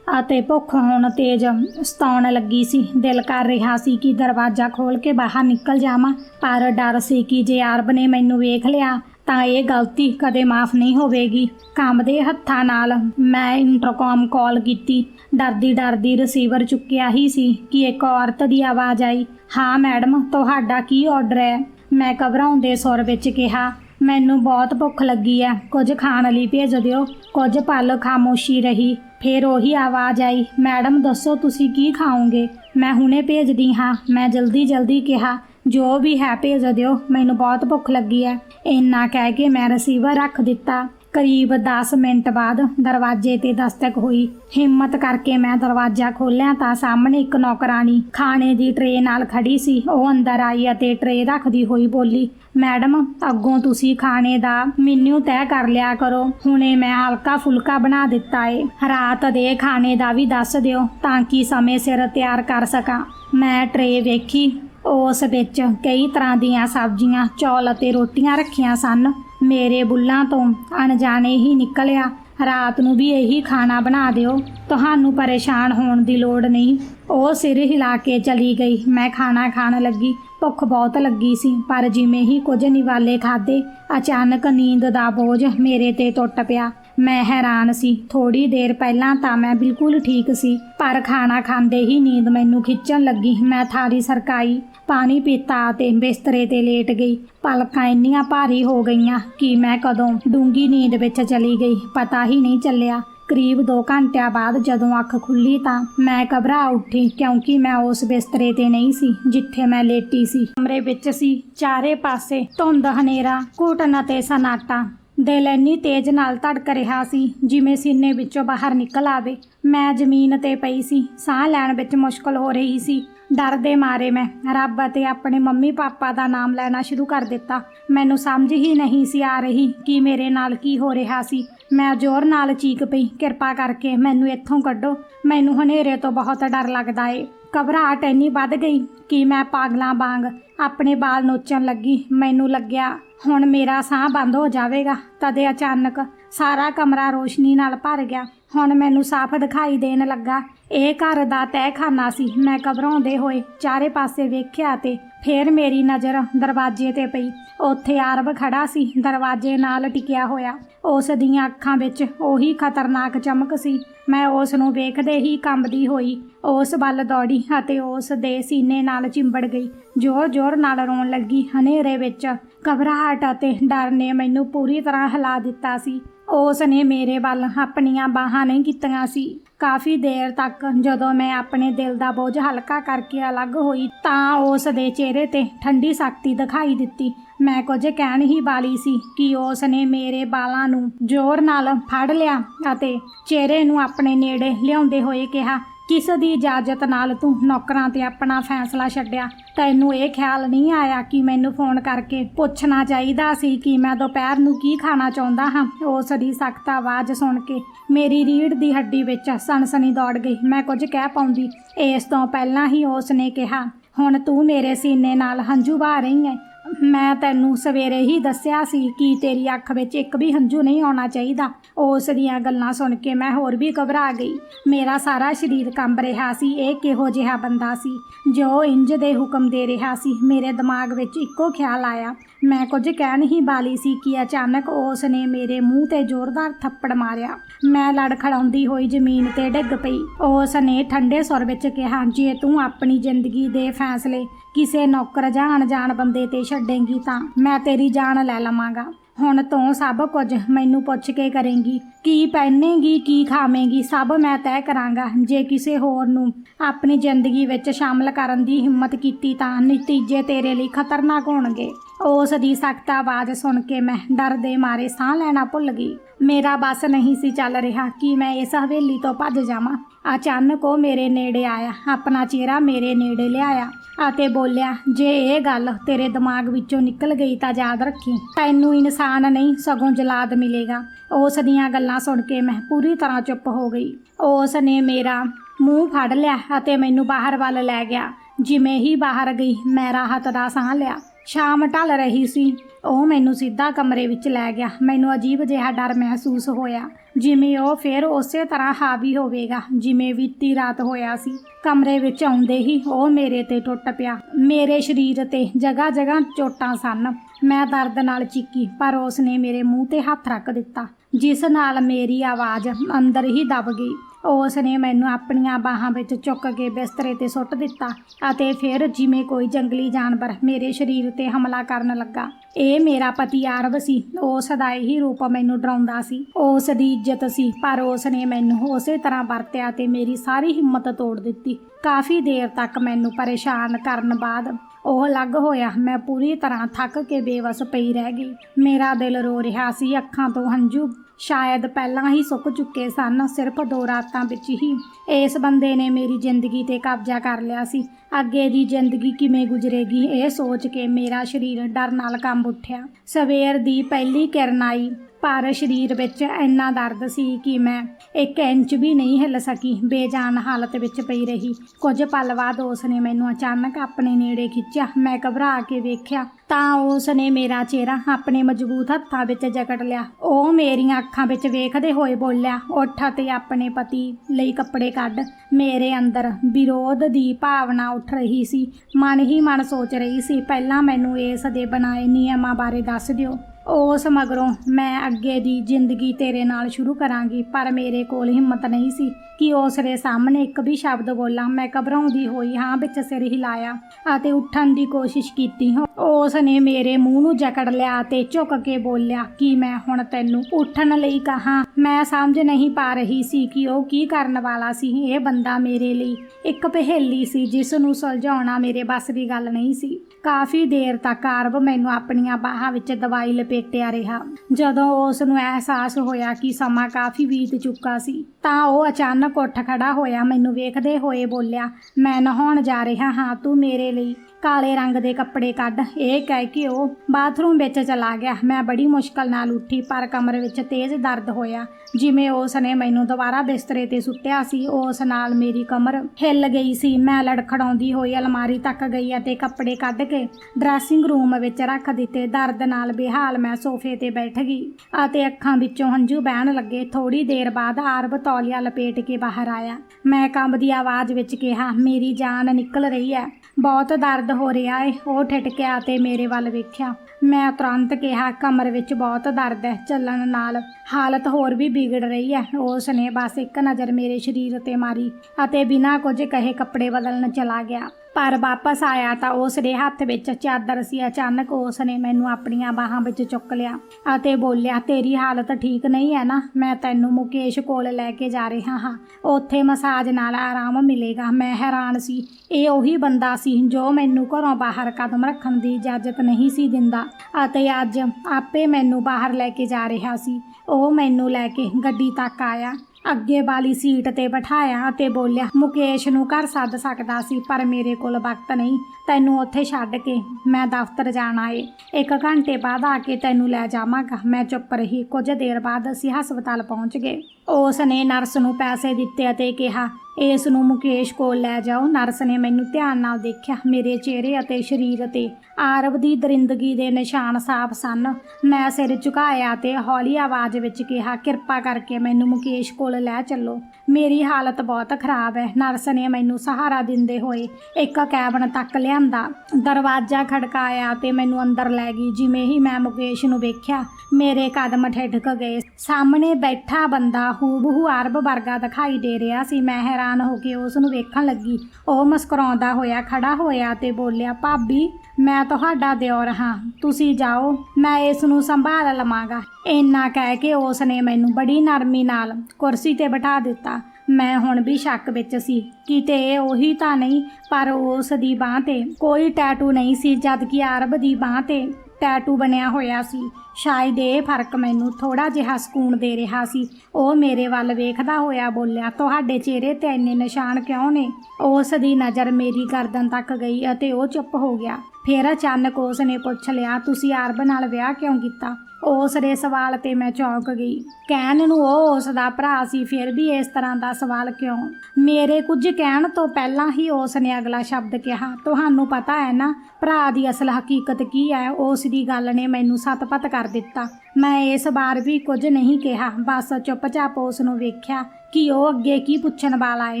ਅਤੇ ਭੁੱਖ ਹੁਣ ਤੇਜ਼ ਸਤਾਉਣ ਲੱਗੀ ਸੀ। ਦਿਲ ਕਰ ਰਿਹਾ ਸੀ ਕਿ ਦਰਵਾਜ਼ਾ ਖੋਲ ਕੇ ਬਾਹਰ ਨਿਕਲ ਜਾਵਾਂ, ਪਰ ਡਰ ਸੀ ਕਿ ਜੇ ਆਰਬ ਨੇ ਮੈਨੂੰ ਵੇਖ ਲਿਆ, ਤਾਂ ਇਹ ਗਲਤੀ ਕਦੇ ਮਾਫ ਨਹੀਂ ਹੋਵੇਗੀ। ਕੰਬਦੇ ਹੱਥਾਂ ਨਾਲ ਮੈਂ ਇੰਟਰਕਮ ਕਾਲ ਕੀਤੀ। ਡਰਦੀ ਡਰਦੀ ਰਿਸੀਵਰ ਚੁੱਕਿਆ ਹੀ ਸੀ ਕਿ ਇੱਕ ਔਰਤ ਦੀ ਆਵਾਜ਼ ਆਈ, ਹਾਂ ਮੈਡਮ, ਤੁਹਾਡਾ ਕੀ ਆਰਡਰ ਹੈ? ਮੈਂ ਘਬਰਾਉਂਦੇ ਸੁਰ ਵਿੱਚ ਕਿਹਾ ਮੈਨੂੰ ਬਹੁਤ ਭੁੱਖ ਲੱਗੀ ਹੈ ਕੁਝ ਖਾਣ ਲਈ ਭੇਜ ਦਿਓ। ਕੁਝ ਪਲ ਖਾਮੋਸ਼ੀ ਰਹੀ। ਫਿਰ ਉਹੀ ਆਵਾਜ਼ ਆਈ, ਮੈਡਮ, ਦੱਸੋ ਤੁਸੀਂ ਕੀ ਖਾਓਗੇ? ਮੈਂ ਹੁਣੇ ਭੇਜਦੀ ਹਾਂ। ਮੈਂ ਜਲਦੀ ਜਲਦੀ ਕਿਹਾ, ਜੋ ਵੀ ਹੈ ਭੇਜ ਦਿਓ। ਮੈਨੂੰ ਬਹੁਤ ਭੁੱਖ ਲੱਗੀ ਹੈ ਇੰਨਾ ਕਹਿ ਕੇ ਮੈਂ ਰਿਸੀਵਰ ਰੱਖ ਦਿੱਤਾ। ਕਰੀਬ 10 ਮਿੰਟ ਬਾਅਦ ਦਰਵਾਜ਼ੇ ਤੇ ਦਸਤਕ ਹੋਈ। ਹਿੰਮਤ ਕਰਕੇ ਮੈਂ ਦਰਵਾਜ਼ਾ ਖੋਲ੍ਹਿਆ ਤਾਂ ਸਾਹਮਣੇ ਇੱਕ ਨੌਕਰਾਨੀ ਖਾਣੇ ਦੀ ਟਰੇ ਨਾਲ ਖੜੀ ਸੀ। ਉਹ ਅੰਦਰ ਆਈ ਅਤੇ ਟਰੇ ਰੱਖਦੀ ਹੋਈ ਬੋਲੀ, ਮੈਡਮ, ਅੱਗੋਂ ਤੁਸੀਂ ਖਾਣੇ ਦਾ ਮੈਨੂ ਤੈਅ ਕਰ ਲਿਆ ਕਰੋ। ਹੁਣੇ ਮੈਂ ਹਲਕਾ ਫੁਲਕਾ ਬਣਾ ਦਿੱਤਾ ਏ। ਰਾਤ ਦੇ ਖਾਣੇ ਦਾ ਵੀ ਦੱਸ ਦਿਓ ਤਾਂ ਕਿ ਸਮੇਂ ਸਿਰ ਤਿਆਰ ਕਰ ਸਕਾਂ। ਮੈਂ ਟਰੇ ਵੇਖੀ। ਉਸ ਵਿੱਚ ਕਈ ਤਰ੍ਹਾਂ ਦੀਆਂ ਸਬਜ਼ੀਆਂ, ਚੌਲ ਅਤੇ ਰੋਟੀਆਂ ਰੱਖੀਆਂ ਸਨ। ਮੇਰੇ ਬੁੱਲਾਂ ਤੋਂ ਅਣਜਾਣੇ ਹੀ ਨਿਕਲਿਆ। ਰਾਤ ਨੂੰ ਵੀ ਇਹੀ ਖਾਣਾ ਬਣਾ ਦਿਓ। ਤੁਹਾਨੂੰ ਪਰੇਸ਼ਾਨ ਹੋਣ ਦੀ ਲੋੜ ਨਹੀਂ। ਉਹ ਸਿਰ ਹਿਲਾ ਕੇ ਚਲੀ ਗਈ। ਮੈਂ ਖਾਣਾ ਖਾਣ ਲੱਗੀ। ਭੁੱਖ ਬਹੁਤ ਲੱਗੀ ਸੀ, ਪਰ ਜਿਵੇਂ ਹੀ ਕੁਝ ਨਿਵਾਲੇ ਖਾਦੇ ਅਚਾਨਕ ਨੀਂਦ ਦਾ ਬੋਝ ਮੇਰੇ ਤੇ ਟੁੱਟ ਪਿਆ। ਮੈਂ ਹੈਰਾਨ ਸੀ। ਥੋੜੀ ਦੇਰ ਪਹਿਲਾਂ ਤਾਂ ਮੈਂ ਬਿਲਕੁਲ ਠੀਕ ਸੀ, ਪਰ ਖਾਣਾ ਖਾਂਦੇ ਹੀ ਨੀਂਦ ਮੈਨੂੰ ਖਿੱਚਣ ਲੱਗੀ। ਮੈਂ ਥਾਲੀ ਸਰਕਾਈ, ਪਾਣੀ ਪੀਤਾ ਅਤੇ ਬਿਸਤਰੇ ਤੇ ਲੇਟ ਗਈ। ਪਲਕਾਂ ਇੰਨੀਆਂ ਭਾਰੀ ਹੋ ਗਈਆਂ ਕਿ ਮੈਂ ਕਦੋਂ ਡੂੰਗੀ ਨੀਂਦ ਵਿੱਚ ਚਲੀ ਗਈ। ਪਤਾ ਹੀ ਨਹੀਂ ਚੱਲਿਆ। ਕਰੀਬ 2 ਘੰਟਿਆਂ ਬਾਅਦ ਜਦੋਂ ਅੱਖ ਖੁੱਲੀ ਤਾਂ ਮੈਂ ਘਬਰਾ ਉੱਠੀ ਕਿਉਂਕਿ ਮੈਂ ਉਸ ਬਿਸਤਰੇ ਤੇ ਨਹੀਂ ਸੀ, ਜਿੱਥੇ ਮੈਂ ਲੇਟੀ ਸੀ। ਕਮਰੇ ਵਿੱਚ ਸੀ, ਚਾਰੇ ਪਾਸੇ ਧੁੰਦ, ਹਨੇਰਾ ਘੁਟਨ ਅਤੇ ਸਨਾਟਾ। ਦਿਲ ਇੰਨੀ ਤੇਜ਼ ਨਾਲ ਧੜਕ ਰਿਹਾ ਸੀ, ਜਿਵੇਂ ਸੀਨੇ ਵਿੱਚੋਂ ਬਾਹਰ ਨਿਕਲ ਆਵੇ। ਮੈਂ ਜ਼ਮੀਨ ਤੇ ਪਈ ਸੀ, ਸਾਹ ਲੈਣ ਵਿੱਚ ਮੁਸ਼ਕਲ ਹੋ ਰਹੀ ਸੀ। ਡਰ ਦੇ ਮਾਰੇ ਮੈਂ, ਰੱਬ ਅਤੇ ਆਪਣੇ ਮੰਮੀ ਪਾਪਾ ਦਾ ਨਾਮ ਲੈਣਾ ਸ਼ੁਰੂ ਕਰ ਦਿੱਤਾ। ਮੈਨੂੰ ਸਮਝ ਹੀ ਨਹੀਂ ਸੀ ਆ ਰਹੀ ਕਿ ਮੇਰੇ ਨਾਲ ਕੀ ਹੋ ਰਿਹਾ ਸੀ। ਮੈਂ ਜ਼ੋਰ ਨਾਲ ਚੀਕ ਪਈ, ਕਿਰਪਾ ਕਰਕੇ ਮੈਨੂੰ ਇੱਥੋਂ ਕੱਢੋ। ਮੈਨੂੰ ਹਨੇਰੇ ਤੋਂ ਬਹੁਤ ਡਰ ਲੱਗਦਾ ਏ। ਘਬਰਾਹਟ ਇੰਨੀ ਵੱਧ ਗਈ ਕਿ ਮੈਂ ਪਾਗਲਾਂ ਵਾਂਗ ਆਪਣੇ ਬਾਲ ਨੋਚਣ ਲੱਗੀ। ਮੈਨੂੰ ਲੱਗਿਆ, ਹੁਣ ਮੇਰਾ ਸਾਹ ਬੰਦ ਹੋ ਜਾਵੇਗਾ। ਤਦੇ ਅਚਾਨਕ ਸਾਰਾ ਕਮਰਾ ਰੋਸ਼ਨੀ ਨਾਲ ਭਰ ਗਿਆ। ਹੁਣ ਮੈਨੂੰ ਸਾਫ਼ ਦਿਖਾਈ ਦੇਣ ਲੱਗਾ, ਇਹ ਘਰ ਦਾ ਤਹਿਖਾਨਾ ਸੀ। ਮੈਂ ਘਬਰਾਉਂਦੇ ਹੋਏ ਚਾਰੇ ਪਾਸੇ ਵੇਖਿਆ ਤੇ ਫੇਰ ਮੇਰੀ ਨਜ਼ਰ ਦਰਵਾਜ਼ੇ ਤੇ ਪਈ। ਉੱਥੇ ਆਰਬ ਖੜਾ ਸੀ, ਦਰਵਾਜ਼ੇ ਨਾਲ ਟਿਕਿਆ ਹੋਇਆ। ਉਸ ਦੀਆਂ ਅੱਖਾਂ ਵਿੱਚ ਉਹੀ ਖਤਰਨਾਕ ਚਮਕ ਸੀ। ਮੈਂ ਉਸ ਨੂੰ ਵੇਖਦੇ ਹੀ ਕੰਬਦੀ ਹੋਈ। ਉਸ ਵੱਲ ਦੌੜੀ ਅਤੇ ਉਸ ਦੇ ਸੀਨੇ ਨਾਲ ਚਿੰਬੜ ਗਈ। ਜ਼ੋਰ-ਜ਼ੋਰ ਨਾਲ ਰੋਣ ਲੱਗੀ। ਹਨੇਰੇ ਵਿੱਚ ਘਬਰਾਹਟ ਅਤੇ ਡਰ ਨੇ ਮੈਨੂੰ ਪੂਰੀ ਤਰ੍ਹਾਂ ਹਿਲਾ ਦਿੱਤਾ ਸੀ। ਉਸ ਨੇ ਮੇਰੇ ਵੱਲ ਆਪਣੀਆਂ ਬਾਹਾਂ ਨਹੀਂ ਕੀਤੀਆਂ ਸੀ। ਕਾਫੀ ਦੇਰ ਤੱਕ ਜਦੋਂ ਮੈਂ ਆਪਣੇ ਦਿਲ ਦਾ ਬੋਝ ਹਲਕਾ ਕਰਕੇ ਅਲੱਗ ਹੋਈ ਤਾਂ ਉਸ ਦੇ ਚਿਹਰੇ ਤੇ ਠੰਡੀ ਸ਼ਕਤੀ ਦਿਖਾਈ ਦਿੱਤੀ। ਮੈਂ ਕੁਝ ਕਹਿਣ ਹੀ ਵਾਲੀ ਸੀ ਕਿ ਉਸ ਨੇ ਮੇਰੇ ਬਾਲਾਂ ਨੂੰ ਜ਼ੋਰ ਨਾਲ ਫੜ ਲਿਆ ਅਤੇ ਚਿਹਰੇ ਨੂੰ ਆਪਣੇ ਨੇੜੇ ਲਿਆਉਂਦੇ ਹੋਏ ਕਿਹਾ ਕਿਸ ਦੀ ਇਜਾਜ਼ਤ ਨਾਲ ਤੂੰ ਨੌਕਰਾਂ ਤੇ ਆਪਣਾ ਫੈਸਲਾ ਛੱਡਿਆ? ਤੈਨੂੰ ਇਹ ਖਿਆਲ ਨਹੀਂ ਆਇਆ ਕਿ ਮੈਨੂੰ ਫੋਨ ਕਰਕੇ ਪੁੱਛਣਾ ਚਾਹੀਦਾ ਸੀ ਕਿ ਮੈਂ ਦੁਪਹਿਰ ਨੂੰ ਕੀ ਖਾਣਾ ਚਾਹੁੰਦਾ ਹਾਂ? ਉਸ ਦੀ ਸਖਤ ਆਵਾਜ਼ ਸੁਣ ਕੇ ਮੇਰੀ ਰੀੜ ਦੀ ਹੱਡੀ ਵਿੱਚ ਸਨਸਨੀ ਦੌੜ ਗਈ। ਮੈਂ ਕੁਝ ਕਹਿ ਪਾਉਂਦੀ। ਇਸ ਤੋਂ ਪਹਿਲਾਂ ਹੀ ਉਸ ਨੇ ਕਿਹਾ, ਹੁਣ ਤੂੰ ਮੇਰੇ ਸੀਨੇ ਨਾਲ ਹੰਝੂ ਵਹਾ ਰਹੀ ਹੈ। ਮੈਂ ਤੈਨੂੰ ਸਵੇਰੇ ਹੀ ਦੱਸਿਆ ਸੀ ਕਿ ਤੇਰੀ ਅੱਖ ਵਿੱਚ ਇੱਕ ਵੀ ਹੰਝੂ ਨਹੀਂ ਆਉਣਾ ਚਾਹੀਦਾ। ਉਸ ਦੀਆਂ ਗੱਲਾਂ ਸੁਣ ਕੇ ਮੈਂ ਹੋਰ ਵੀ ਘਬਰਾ ਗਈ। ਮੇਰਾ ਸਾਰਾ ਸਰੀਰ ਕੰਬ ਰਿਹਾ ਸੀ। ਇਹ ਕਿਹੋ ਜਿਹਾ ਬੰਦਾ ਸੀ? ਜੋ ਇੰਜ ਦੇ ਹੁਕਮ ਦੇ ਰਿਹਾ ਸੀ। ਮੇਰੇ ਦਿਮਾਗ ਵਿੱਚ ਇੱਕੋ ਖਿਆਲ ਆਇਆ। ਮੈਂ ਕੁਝ ਕਹਿਣ ਹੀ ਬਾਲੀ ਸੀ ਕਿ ਅਚਾਨਕ ਉਸ ਨੇ ਮੇਰੇ ਮੂੰਹ ਤੇ ਜ਼ੋਰਦਾਰ ਥੱਪੜ ਮਾਰਿਆ। ਮੈਂ ਲੜਖੜਾਉਂਦੀ ਹੋਈ ਜ਼ਮੀਨ ਤੇ ਡਿੱਗ ਪਈ। ਉਸ ਨੇ ਠੰਡੇ ਸੁਰ ਵਿੱਚ ਕਿਹਾ, ਜੇ ਤੂੰ ਆਪਣੀ ਜ਼ਿੰਦਗੀ ਦੇ ਫੈਸਲੇ ਕਿਸੇ ਨੌਕਰ ਜਾਂ ਅਣਜਾਣ ਬੰਦੇ ਤੇ ਛੱਡੇਂਗੀ ਤਾਂ ਮੈਂ ਤੇਰੀ ਜਾਨ ਲੈ ਲਵਾਂਗਾ। ਹੁਣ ਤੋਂ ਸਭ ਕੁਝ ਮੈਨੂੰ ਪੁੱਛ ਕੇ ਕਰੇਂਗੀ। ਕੀ ਪਹਿਨੇਗੀ, ਕੀ ਖਾਵੇਂਗੀ, ਸਭ ਮੈਂ ਤੈਅ ਕਰਾਂਗਾ। ਜੇ ਕਿਸੇ ਹੋਰ ਨੂੰ ਆਪਣੀ ਜ਼ਿੰਦਗੀ ਵਿੱਚ ਸ਼ਾਮਲ ਕਰਨ ਦੀ ਹਿੰਮਤ ਕੀਤੀ ਤਾਂ ਨਤੀਜੇ ਤੇਰੇ ਲਈ ਖਤਰਨਾਕ ਹੋਣਗੇ। ਉਸ ਦੀ ਸਖਤ ਆਵਾਜ਼ ਸੁਣ ਕੇ ਮੈਂ ਡਰ ਦੇ ਮਾਰੇ ਸਾਹ ਲੈਣਾ ਭੁੱਲ ਗਈ। ਮੇਰਾ ਬਸ ਨਹੀਂ ਸੀ ਚੱਲ ਰਿਹਾ ਕਿ ਮੈਂ ਇਸ ਹਵੇਲੀ ਤੋਂ ਭੱਜ ਜਾਵਾਂ। ਅਚਾਨਕ ਉਹ ਮੇਰੇ ਨੇੜੇ ਆਇਆ, ਆਪਣਾ ਚਿਹਰਾ ਮੇਰੇ ਨੇੜੇ ਲਿਆਇਆ ਅਤੇ ਬੋਲਿਆ, ਜੇ ਇਹ ਗੱਲ ਤੇਰੇ ਦਿਮਾਗ ਵਿੱਚੋਂ ਨਿਕਲ ਗਈ ਤਾਂ ਯਾਦ ਰੱਖੀ, ਤੈਨੂੰ ਇਨਸਾਨ ਨਹੀਂ, ਸਗੋਂ ਜਲਾਦ ਮਿਲੇਗਾ। ਉਸ ਦੀਆਂ ਗੱਲਾਂ ਸੁਣ ਕੇ ਮੈਂ ਪੂਰੀ ਤਰ੍ਹਾਂ ਚੁੱਪ ਹੋ ਗਈ। ਉਸ ਨੇ ਮੇਰਾ ਮੂੰਹ ਫੜ ਲਿਆ ਅਤੇ ਮੈਨੂੰ ਬਾਹਰ ਵੱਲ ਲੈ ਗਿਆ। ਜਿਵੇਂ ਹੀ ਬਾਹਰ ਗਈ, ਮੈਂ ਰਾਹਤ ਦਾ ਸਾਹ ਲਿਆ। ਸ਼ਾਮ ਢਲ ਰਹੀ ਸੀ। ਉਹ ਮੈਨੂੰ ਸਿੱਧਾ ਕਮਰੇ ਵਿੱਚ ਲੈ ਗਿਆ। ਮੈਨੂੰ ਅਜੀਬ ਜਿਹਾ ਡਰ ਮਹਿਸੂਸ ਹੋਇਆ। ਜਿਵੇਂ ਉਹ ਫਿਰ ਉਸੇ ਤਰ੍ਹਾਂ ਹਾਵੀ ਹੋਵੇਗਾ, ਜਿਵੇਂ ਬੀਤੀ ਰਾਤ ਹੋਇਆ ਸੀ। ਕਮਰੇ ਵਿੱਚ ਆਉਂਦੇ ਹੀ ਉਹ ਮੇਰੇ ਤੇ ਟੁੱਟ ਪਿਆ। ਮੇਰੇ ਸਰੀਰ ਤੇ ਜਗ੍ਹਾ ਜਗ੍ਹਾ ਚੋਟਾਂ ਸਨ। ਮੈਂ ਦਰਦ ਨਾਲ ਚੀਕੀ, ਪਰ ਉਸ ਨੇ ਮੇਰੇ ਮੂੰਹ ਤੇ ਹੱਥ ਰੱਖ ਦਿੱਤਾ, ਜਿਸ ਨਾਲ ਮੇਰੀ ਆਵਾਜ਼ ਅੰਦਰ ਹੀ ਦਬ ਗਈ। ਉਸ ਨੇ ਮੈਨੂੰ ਆਪਣੀਆਂ ਬਾਹਾਂ ਵਿੱਚ ਚੁੱਕ ਕੇ ਬਿਸਤਰੇ ਤੇ ਸੁੱਟ ਦਿੱਤਾ ਅਤੇ ਫਿਰ ਜਿਵੇਂ ਕੋਈ ਜੰਗਲੀ ਜਾਨਵਰ ਮੇਰੇ ਸਰੀਰ ਤੇ ਹਮਲਾ ਕਰਨ ਲੱਗਾ। ਇਹ ਮੇਰਾ ਪਤੀ ਆਰਵ ਸੀ। ਉਸ ਦਾ ਹੀ ਰੂਪ ਮੈਨੂੰ ਡਰਾਉਂਦਾ ਸੀ। ਉਸ ਦੀ ਇੱਜ਼ਤ ਸੀ, ਪਰ ਉਸ ਨੇ ਮੈਨੂੰ ਉਸੇ ਤਰ੍ਹਾਂ ਵਰਤਿਆ ਤੇ ਮੇਰੀ ਸਾਰੀ ਹਿੰਮਤ ਤੋੜ ਦਿੱਤੀ। ਕਾਫੀ ਦੇਰ ਤੱਕ ਮੈਨੂੰ ਪਰੇਸ਼ਾਨ ਕਰਨ ਬਾਅਦ ਉਹ ਅਲੱਗ ਹੋਇਆ। ਮੈਂ ਪੂਰੀ ਤਰ੍ਹਾਂ ਥੱਕ ਕੇ ਬੇਵਸ ਪਈ ਰਹਿ ਗਈ। ਮੇਰਾ ਦਿਲ ਰੋ ਰਿਹਾ ਸੀ, ਅੱਖਾਂ ਤੋਂ ਹੰਝੂ ਸ਼ਾਇਦ ਪਹਿਲਾਂ ਹੀ ਸੁੱਕ ਚੁੱਕੇ ਸਨ, ਸਿਰਫ ਦੋ ਰਾਤਾਂ ਵਿੱਚ ਹੀ। ਇਸ ਬੰਦੇ ਨੇ ਮੇਰੀ ਜ਼ਿੰਦਗੀ ਤੇ ਕਬਜ਼ਾ ਕਰ ਲਿਆ ਸੀ। ਅੱਗੇ ਦੀ ਜ਼ਿੰਦਗੀ ਕਿਵੇਂ ਗੁਜ਼ਰੇਗੀ, ਇਹ ਸੋਚ ਕੇ ਮੇਰਾ ਸਰੀਰ ਡਰ ਨਾਲ ਕੰਬ ਉੱਠਿਆ। ਸਵੇਰ ਦੀ ਪਹਿਲੀ ਕਿਰਨ ਆਈ। ਪਰ ਸਰੀਰ ਵਿੱਚ ਇੰਨਾ ਦਰਦ ਸੀ ਕਿ ਮੈਂ ਇੱਕ ਇੰਚ ਵੀ ਨਹੀਂ ਹਿੱਲ ਸਕੀ। ਬੇਜਾਨ ਹਾਲਤ ਵਿੱਚ ਪਈ ਰਹੀ। ਕੁਝ ਪਲ ਬਾਅਦ ਉਸ ਨੇ ਮੈਨੂੰ ਅਚਾਨਕ ਆਪਣੇ ਨੇੜੇ ਖਿੱਚਿਆ। ਮੈਂ ਘਬਰਾ ਕੇ ਵੇਖਿਆ ਤਾਂ ਉਸ ਨੇ ਮੇਰਾ ਚਿਹਰਾ ਆਪਣੇ ਮਜ਼ਬੂਤ ਹੱਥਾਂ ਵਿੱਚ ਜਕੜ ਲਿਆ। ਉਹ ਮੇਰੀਆਂ ਅੱਖਾਂ ਵਿੱਚ ਵੇਖਦੇ ਹੋਏ ਬੋਲਿਆ, ਉੱਠ ਤੇ ਆਪਣੇ ਪਤੀ ਲਈ ਕੱਪੜੇ ਕੱਢ। ਮੇਰੇ ਅੰਦਰ ਵਿਰੋਧ ਦੀ ਭਾਵਨਾ ਉੱਠ ਰਹੀ ਸੀ। ਮਨ ਹੀ ਮਨ ਸੋਚ ਰਹੀ ਸੀ, ਪਹਿਲਾਂ ਮੈਨੂੰ ਇਸ ਦੇ ਬਣਾਏ ਨਿਯਮਾਂ ਬਾਰੇ ਦੱਸ ਦਿਓ। ਉਸ ਮਗਰੋਂ ਮੈਂ ਅੱਗੇ ਦੀ ਜ਼ਿੰਦਗੀ ਤੇਰੇ ਨਾਲ ਸ਼ੁਰੂ ਕਰਾਂਗੀ, ਪਰ ਮੇਰੇ ਕੋਲ ਹਿੰਮਤ ਨਹੀਂ ਸੀ ਕਿ ਉਸ ਦੇ ਸਾਹਮਣੇ ਇੱਕ ਵੀ ਸ਼ਬਦ ਬੋਲਾਂ। ਮੈਂ ਘਬਰਾਉਂਦੀ ਹੋਈ ਹਾਂ, ਵਿੱਚ ਸਿਰ ਹਿਲਾਇਆ ਅਤੇ ਉੱਠਣ ਦੀ ਕੋਸ਼ਿਸ਼ ਕੀਤੀ। ਉਸ ਨੇ ਮੇਰੇ ਮੂੰਹ ਨੂੰ ਜਕੜ ਲਿਆ ਤੇ ਝੁੱਕ ਕੇ ਬੋਲਿਆ, ਕਿ ਮੈਂ ਹੁਣ ਤੈਨੂੰ ਉੱਠਣ ਲਈ ਕਹਾ? ਮੈਂ ਸਮਝ ਨਹੀਂ ਪਾ ਰਹੀ ਸੀ ਕਿ ਉਹ ਕੀ ਕਰਨ ਵਾਲਾ ਸੀ। ਇਹ ਬੰਦਾ ਮੇਰੇ ਲਈ ਇੱਕ ਪਹੇਲੀ ਸੀ, ਜਿਸ ਨੂੰ ਸੁਲਝਾਉਣਾ ਮੇਰੇ ਵੱਸ ਦੀ ਗੱਲ ਨਹੀਂ ਸੀ। ਕਾਫੀ ਦੇਰ ਤੱਕ ਆਰਵ ਮੈਨੂੰ ਆਪਣੀਆਂ ਬਾਹਾਂ ਵਿੱਚ ਦਵਾਈ ਲਪੇਟਿਆ ਰਿਹਾ। ਜਦੋਂ ਉਸ ਨੂੰ ਅਹਿਸਾਸ ਹੋਇਆ ਕਿ ਸਮਾਂ ਕਾਫੀ ਬੀਤ ਚੁੱਕਾ ਸੀ, ਤਾਂ ਉਹ ਅਚਾਨਕ ਉੱਠ ਖੜਾ ਹੋਇਆ, ਮੈਨੂੰ ਵੇਖਦੇ ਹੋਏ ਬੋਲਿਆ, ਮੈਂ ਨਹਾਉਣ ਜਾ ਰਿਹਾ ਹਾਂ, ਤੂੰ ਮੇਰੇ ਲਈ ਕਾਲੇ ਰੰਗ ਦੇ ਕੱਪੜੇ ਕੱਢ, ਇਹ ਕਹਿ ਕੇ ਉਹ ਬਾਥਰੂਮ ਵਿੱਚ ਚਲਾ ਗਿਆ। ਮੈਂ ਬੜੀ ਮੁਸ਼ਕਲ ਨਾਲ ਉੱਠੀ, ਪਰ ਕਮਰ ਵਿੱਚ ਤੇਜ਼ ਦਰਦ ਹੋਇਆ। ਜਿਵੇਂ ਉਸ ਨੇ ਮੈਨੂੰ ਦੁਬਾਰਾ ਬਿਸਤਰੇ ਤੇ ਸੁੱਟਿਆ ਸੀ, ਉਸ ਨਾਲ ਮੇਰੀ ਕਮਰ ਹਿੱਲ ਗਈ ਸੀ। ਮੈਂ ਲੜਖੜਾਉਂਦੀ ਹੋਈ ਅਲਮਾਰੀ ਤੱਕ ਗਈ ਅਤੇ ਕੱਪੜੇ ਕੱਢ ਕੇ ਡਰੈਸਿੰਗ ਰੂਮ ਵਿੱਚ ਰੱਖ ਦਿੱਤੇ। ਦਰਦ ਨਾਲ ਬੇਹਾਲ ਮੈਂ ਸੋਫੇ ਤੇ ਬੈਠ ਗਈ ਅਤੇ ਅੱਖਾਂ ਵਿੱਚੋਂ ਹੰਝੂ ਬਹਿਣ ਲੱਗੇ। ਥੋੜੀ ਦੇਰ ਬਾਅਦ ਆਰਬ ਤੌਲੀਆ ਲਪੇਟ ਕੇ ਬਾਹਰ ਆਇਆ। ਮੈਂ ਕੰਬਦੀ ਆਵਾਜ਼ ਵਿੱਚ ਕਿਹਾ, ਮੇਰੀ ਜਾਨ ਨਿਕਲ ਰਹੀ ਹੈ। ਬਹੁਤ ਦਰਦ ਹੋ ਰਿਹਾ ਏ, ਉਹ ਠਿਟਕਿਆ ਤੇ ਮੇਰੇ ਵੱਲ ਵੇਖਿਆ। ਮੈਂ ਤੁਰੰਤ ਕਿਹਾ, ਕਮਰ ਵਿੱਚ ਬਹੁਤ ਦਰਦ ਹੈ, ਚੱਲਣ ਨਾਲ। ਹਾਲਤ ਹੋਰ ਵੀ ਵਿਗੜ ਰਹੀ ਹੈ। ਉਸ ਨੇ ਬਸ ਇੱਕ ਨਜ਼ਰ ਮੇਰੇ ਸਰੀਰ ਤੇ ਮਾਰੀ ਅਤੇ ਬਿਨਾਂ ਕੁਝ ਕਹੇ ਕੱਪੜੇ ਬਦਲਣ ਚਲਾ ਗਿਆ। ਪਰ ਵਾਪਸ ਆਇਆ ਤਾਂ ਉਸ ਦੇ ਹੱਥ ਵਿੱਚ ਚਾਦਰ ਸੀ। ਅਚਾਨਕ ਉਸ ਨੇ ਮੈਨੂੰ ਆਪਣੀਆਂ ਬਾਹਾਂ ਵਿੱਚ ਚੁੱਕ ਲਿਆ ਅਤੇ ਬੋਲਿਆ, ਤੇਰੀ ਹਾਲਤ ਠੀਕ ਨਹੀਂ ਹੈ ਨਾ? ਮੈਂ ਤੈਨੂੰ ਮੁਕੇਸ਼ ਕੋਲ ਲੈ ਕੇ ਜਾ ਰਿਹਾ ਹਾਂ। ਉੱਥੇ ਮਸਾਜ ਨਾਲ ਆਰਾਮ ਮਿਲੇਗਾ। ਮੈਂ ਹੈਰਾਨ ਸੀ। ਇਹ ਉਹੀ ਬੰਦਾ ਸੀ ਜੋ ਮੈਨੂੰ ਘਰੋਂ ਬਾਹਰ ਕਦਮ ਰੱਖਣ ਦੀ ਇਜਾਜ਼ਤ ਨਹੀਂ ਸੀ ਦਿੰਦਾ ਅਤੇ ਅੱਜ ਆਪੇ ਮੈਨੂੰ ਬਾਹਰ ਲੈ ਕੇ ਜਾ ਰਿਹਾ ਸੀ। ਉਹ ਮੈਨੂੰ ਲੈ ਕੇ ਗੱਡੀ ਤੱਕ ਆਇਆ। ਅੱਗੇ ਵਾਲੀ ਸੀਟ ਤੇ ਬਿਠਾਇਆ ਅਤੇ ਬੋਲਿਆ, ਮੁਕੇਸ਼ ਨੂੰ ਘਰ ਸੱਦ ਸਕਦਾ ਸੀ, ਪਰ ਮੇਰੇ ਕੋਲ ਵਕਤ ਨਹੀਂ। ਤੈਨੂੰ ਉੱਥੇ ਛੱਡ ਕੇ ਮੈਂ ਦਫ਼ਤਰ ਜਾਣਾ ਏ। ਇੱਕ ਘੰਟੇ ਬਾਅਦ ਆ ਕੇ ਤੈਨੂੰ ਲੈ ਜਾਵਾਂਗਾ। ਮੈਂ ਚੁੱਪ ਰਹੀ। ਕੁਝ ਦੇਰ ਬਾਅਦ ਅਸੀਂ ਹਸਪਤਾਲ ਪਹੁੰਚ ਗਏ। ਉਸ ਨੇ ਨਰਸ ਨੂੰ ਪੈਸੇ ਦਿੱਤੇ ਅਤੇ ਕਿਹਾ, ਇਸ ਨੂੰ ਮੁਕੇਸ਼ ਕੋਲ ਲੈ ਜਾਓ। ਨਰਸ ਨੇ ਮੈਨੂੰ ਧਿਆਨ ਨਾਲ ਦੇਖਿਆ, ਮੇਰੇ ਚਿਹਰੇ ਅਤੇ ਸਰੀਰ ਤੇ ਆਰਵ ਦੀ ਦਰਿੰਦਗੀ ਦੇ ਨਿਸ਼ਾਨ ਸਾਫ਼ ਸਨ। ਮੈਂ ਸਿਰ ਝੁਕਾਇਆ ਤੇ ਹੌਲੀ ਆਵਾਜ਼ ਵਿੱਚ ਕਿਹਾ, ਕਿਰਪਾ ਕਰਕੇ ਮੈਨੂੰ ਮੁਕੇਸ਼ ਕੋਲ ਲੈ ਚੱਲੋ। ਮੇਰੀ ਹਾਲਤ ਬਹੁਤ ਖਰਾਬ ਹੈ। ਨਰਸ ਨੇ ਮੈਨੂੰ ਸਹਾਰਾ ਦਿੰਦੇ ਹੋਏ ਇੱਕ ਕੈਬਨ ਤੱਕ ਲਿਆਂਦਾ। ਦਰਵਾਜ਼ਾ ਖੜਕਾਇਆ ਤੇ ਮੈਨੂੰ ਅੰਦਰ ਲੈ ਗਈ। ਜਿਵੇਂ ਹੀ ਮੈਂ ਮੁਕੇਸ਼ ਨੂੰ ਵੇਖਿਆ, ਮੇਰੇ ਕਦਮ ਠਿਠਕ ਗਏ। ਸਾਹਮਣੇ ਬੈਠਾ ਬੰਦਾ ਹੂਬਹੂ ਅਰਬ ਵਰਗਾ ਦਿਖਾਈ ਦੇ ਰਿਹਾ ਸੀ। ਮੈਂ ਹੈਰਾਨ ਹੋ ਕੇ ਉਸ ਨੂੰ ਵੇਖਣ ਲੱਗੀ। ਉਹ ਮੁਸਕਰਾਉਂਦਾ ਹੋਇਆ ਖੜਾ ਹੋਇਆ ਤੇ ਬੋਲਿਆ, ਭਾਬੀ, ਮੈਂ ਤੁਹਾਡਾ ਦਿਓਰ ਹਾਂ। ਤੁਸੀਂ ਜਾਓ, ਮੈਂ ਇਸ ਨੂੰ ਸੰਭਾਲ ਲਵਾਂਗਾ। ਇੰਨਾ ਕਹਿ ਕੇ ਉਸ ਨੇ ਮੈਨੂੰ ਬੜੀ ਨਰਮੀ ਨਾਲ ਕੁਰਸੀ ਤੇ ਬਿਠਾ ਦਿੱਤਾ। ਮੈਂ ਹੁਣ ਵੀ ਸ਼ੱਕ ਵਿੱਚ ਸੀ। ਕਿਤੇ ਇਹ ਉਹੀ ਤਾਂ ਨਹੀਂ, ਪਰ ਉਸ ਦੀ ਬਾਹ ਤੇ ਕੋਈ ਟੈਟੂ ਨਹੀਂ ਸੀ, ਜਦ ਕਿ ਅਰਬ ਦੀ ਬਾਹ ਤੇ ਟੈਟੂ ਬਣਿਆ ਹੋਇਆ ਸੀ। ਸ਼ਾਇਦ ਇਹ ਫ਼ਰਕ ਮੈਨੂੰ ਥੋੜਾ ਜਿਹਾ ਸਕੂਨ ਦੇ ਰਿਹਾ ਸੀ। ਉਹ ਮੇਰੇ ਵੱਲ ਵੇਖਦਾ ਹੋਇਆ ਬੋਲਿਆ, ਤੁਹਾਡੇ ਚਿਹਰੇ ਤੇ ਇੰਨੇ ਨਿਸ਼ਾਨ ਕਿਉਂ ਨੇ? ਉਸ ਦੀ ਨਜ਼ਰ ਮੇਰੀ ਗਰਦਨ ਤੱਕ ਗਈ ਅਤੇ ਉਹ ਚੁੱਪ ਹੋ ਗਿਆ। ਫਿਰ ਅਚਾਨਕ ਉਸ ਨੇ ਪੁੱਛ ਲਿਆ, ਤੁਸੀਂ ਆਰਬ ਨਾਲ ਵਿਆਹ ਕਿਉਂ ਕੀਤਾ? ਉਸ ਦੇ ਸਵਾਲ ਤੇ ਮੈਂ ਚੌਂਕ ਗਈ। ਕਹਿਣ ਨੂੰ ਉਹ ਉਸ ਦਾ ਭਰਾ ਸੀ, ਫਿਰ ਵੀ ਇਸ ਤਰ੍ਹਾਂ ਦਾ ਸਵਾਲ ਕਿਉਂ? ਮੇਰੇ ਕੁਝ ਕਹਿਣ ਤੋਂ ਪਹਿਲਾਂ ਹੀ ਉਸ ਨੇ ਅਗਲਾ ਸ਼ਬਦ ਕਿਹਾ, ਤੁਹਾਨੂੰ ਪਤਾ ਹੈ ਨਾ, ਭਰਾ ਦੀ ਅਸਲ ਹਕੀਕਤ ਕੀ ਹੈ? ਉਸ ਦੀ ਗੱਲ ਨੇ ਮੈਨੂੰ ਸਤਪਤ ਕਰ ਦਿੱਤਾ। ਮੈਂ ਇਸ ਵਾਰ ਵੀ ਕੁਝ ਨਹੀਂ ਕਿਹਾ, ਬਸ ਚੁੱਪਚਾਪ ਉਸ ਨੂੰ ਵੇਖਿਆ ਕਿ ਉਹ ਅੱਗੇ ਕੀ ਪੁੱਛਣ ਵਾਲਾ ਹੈ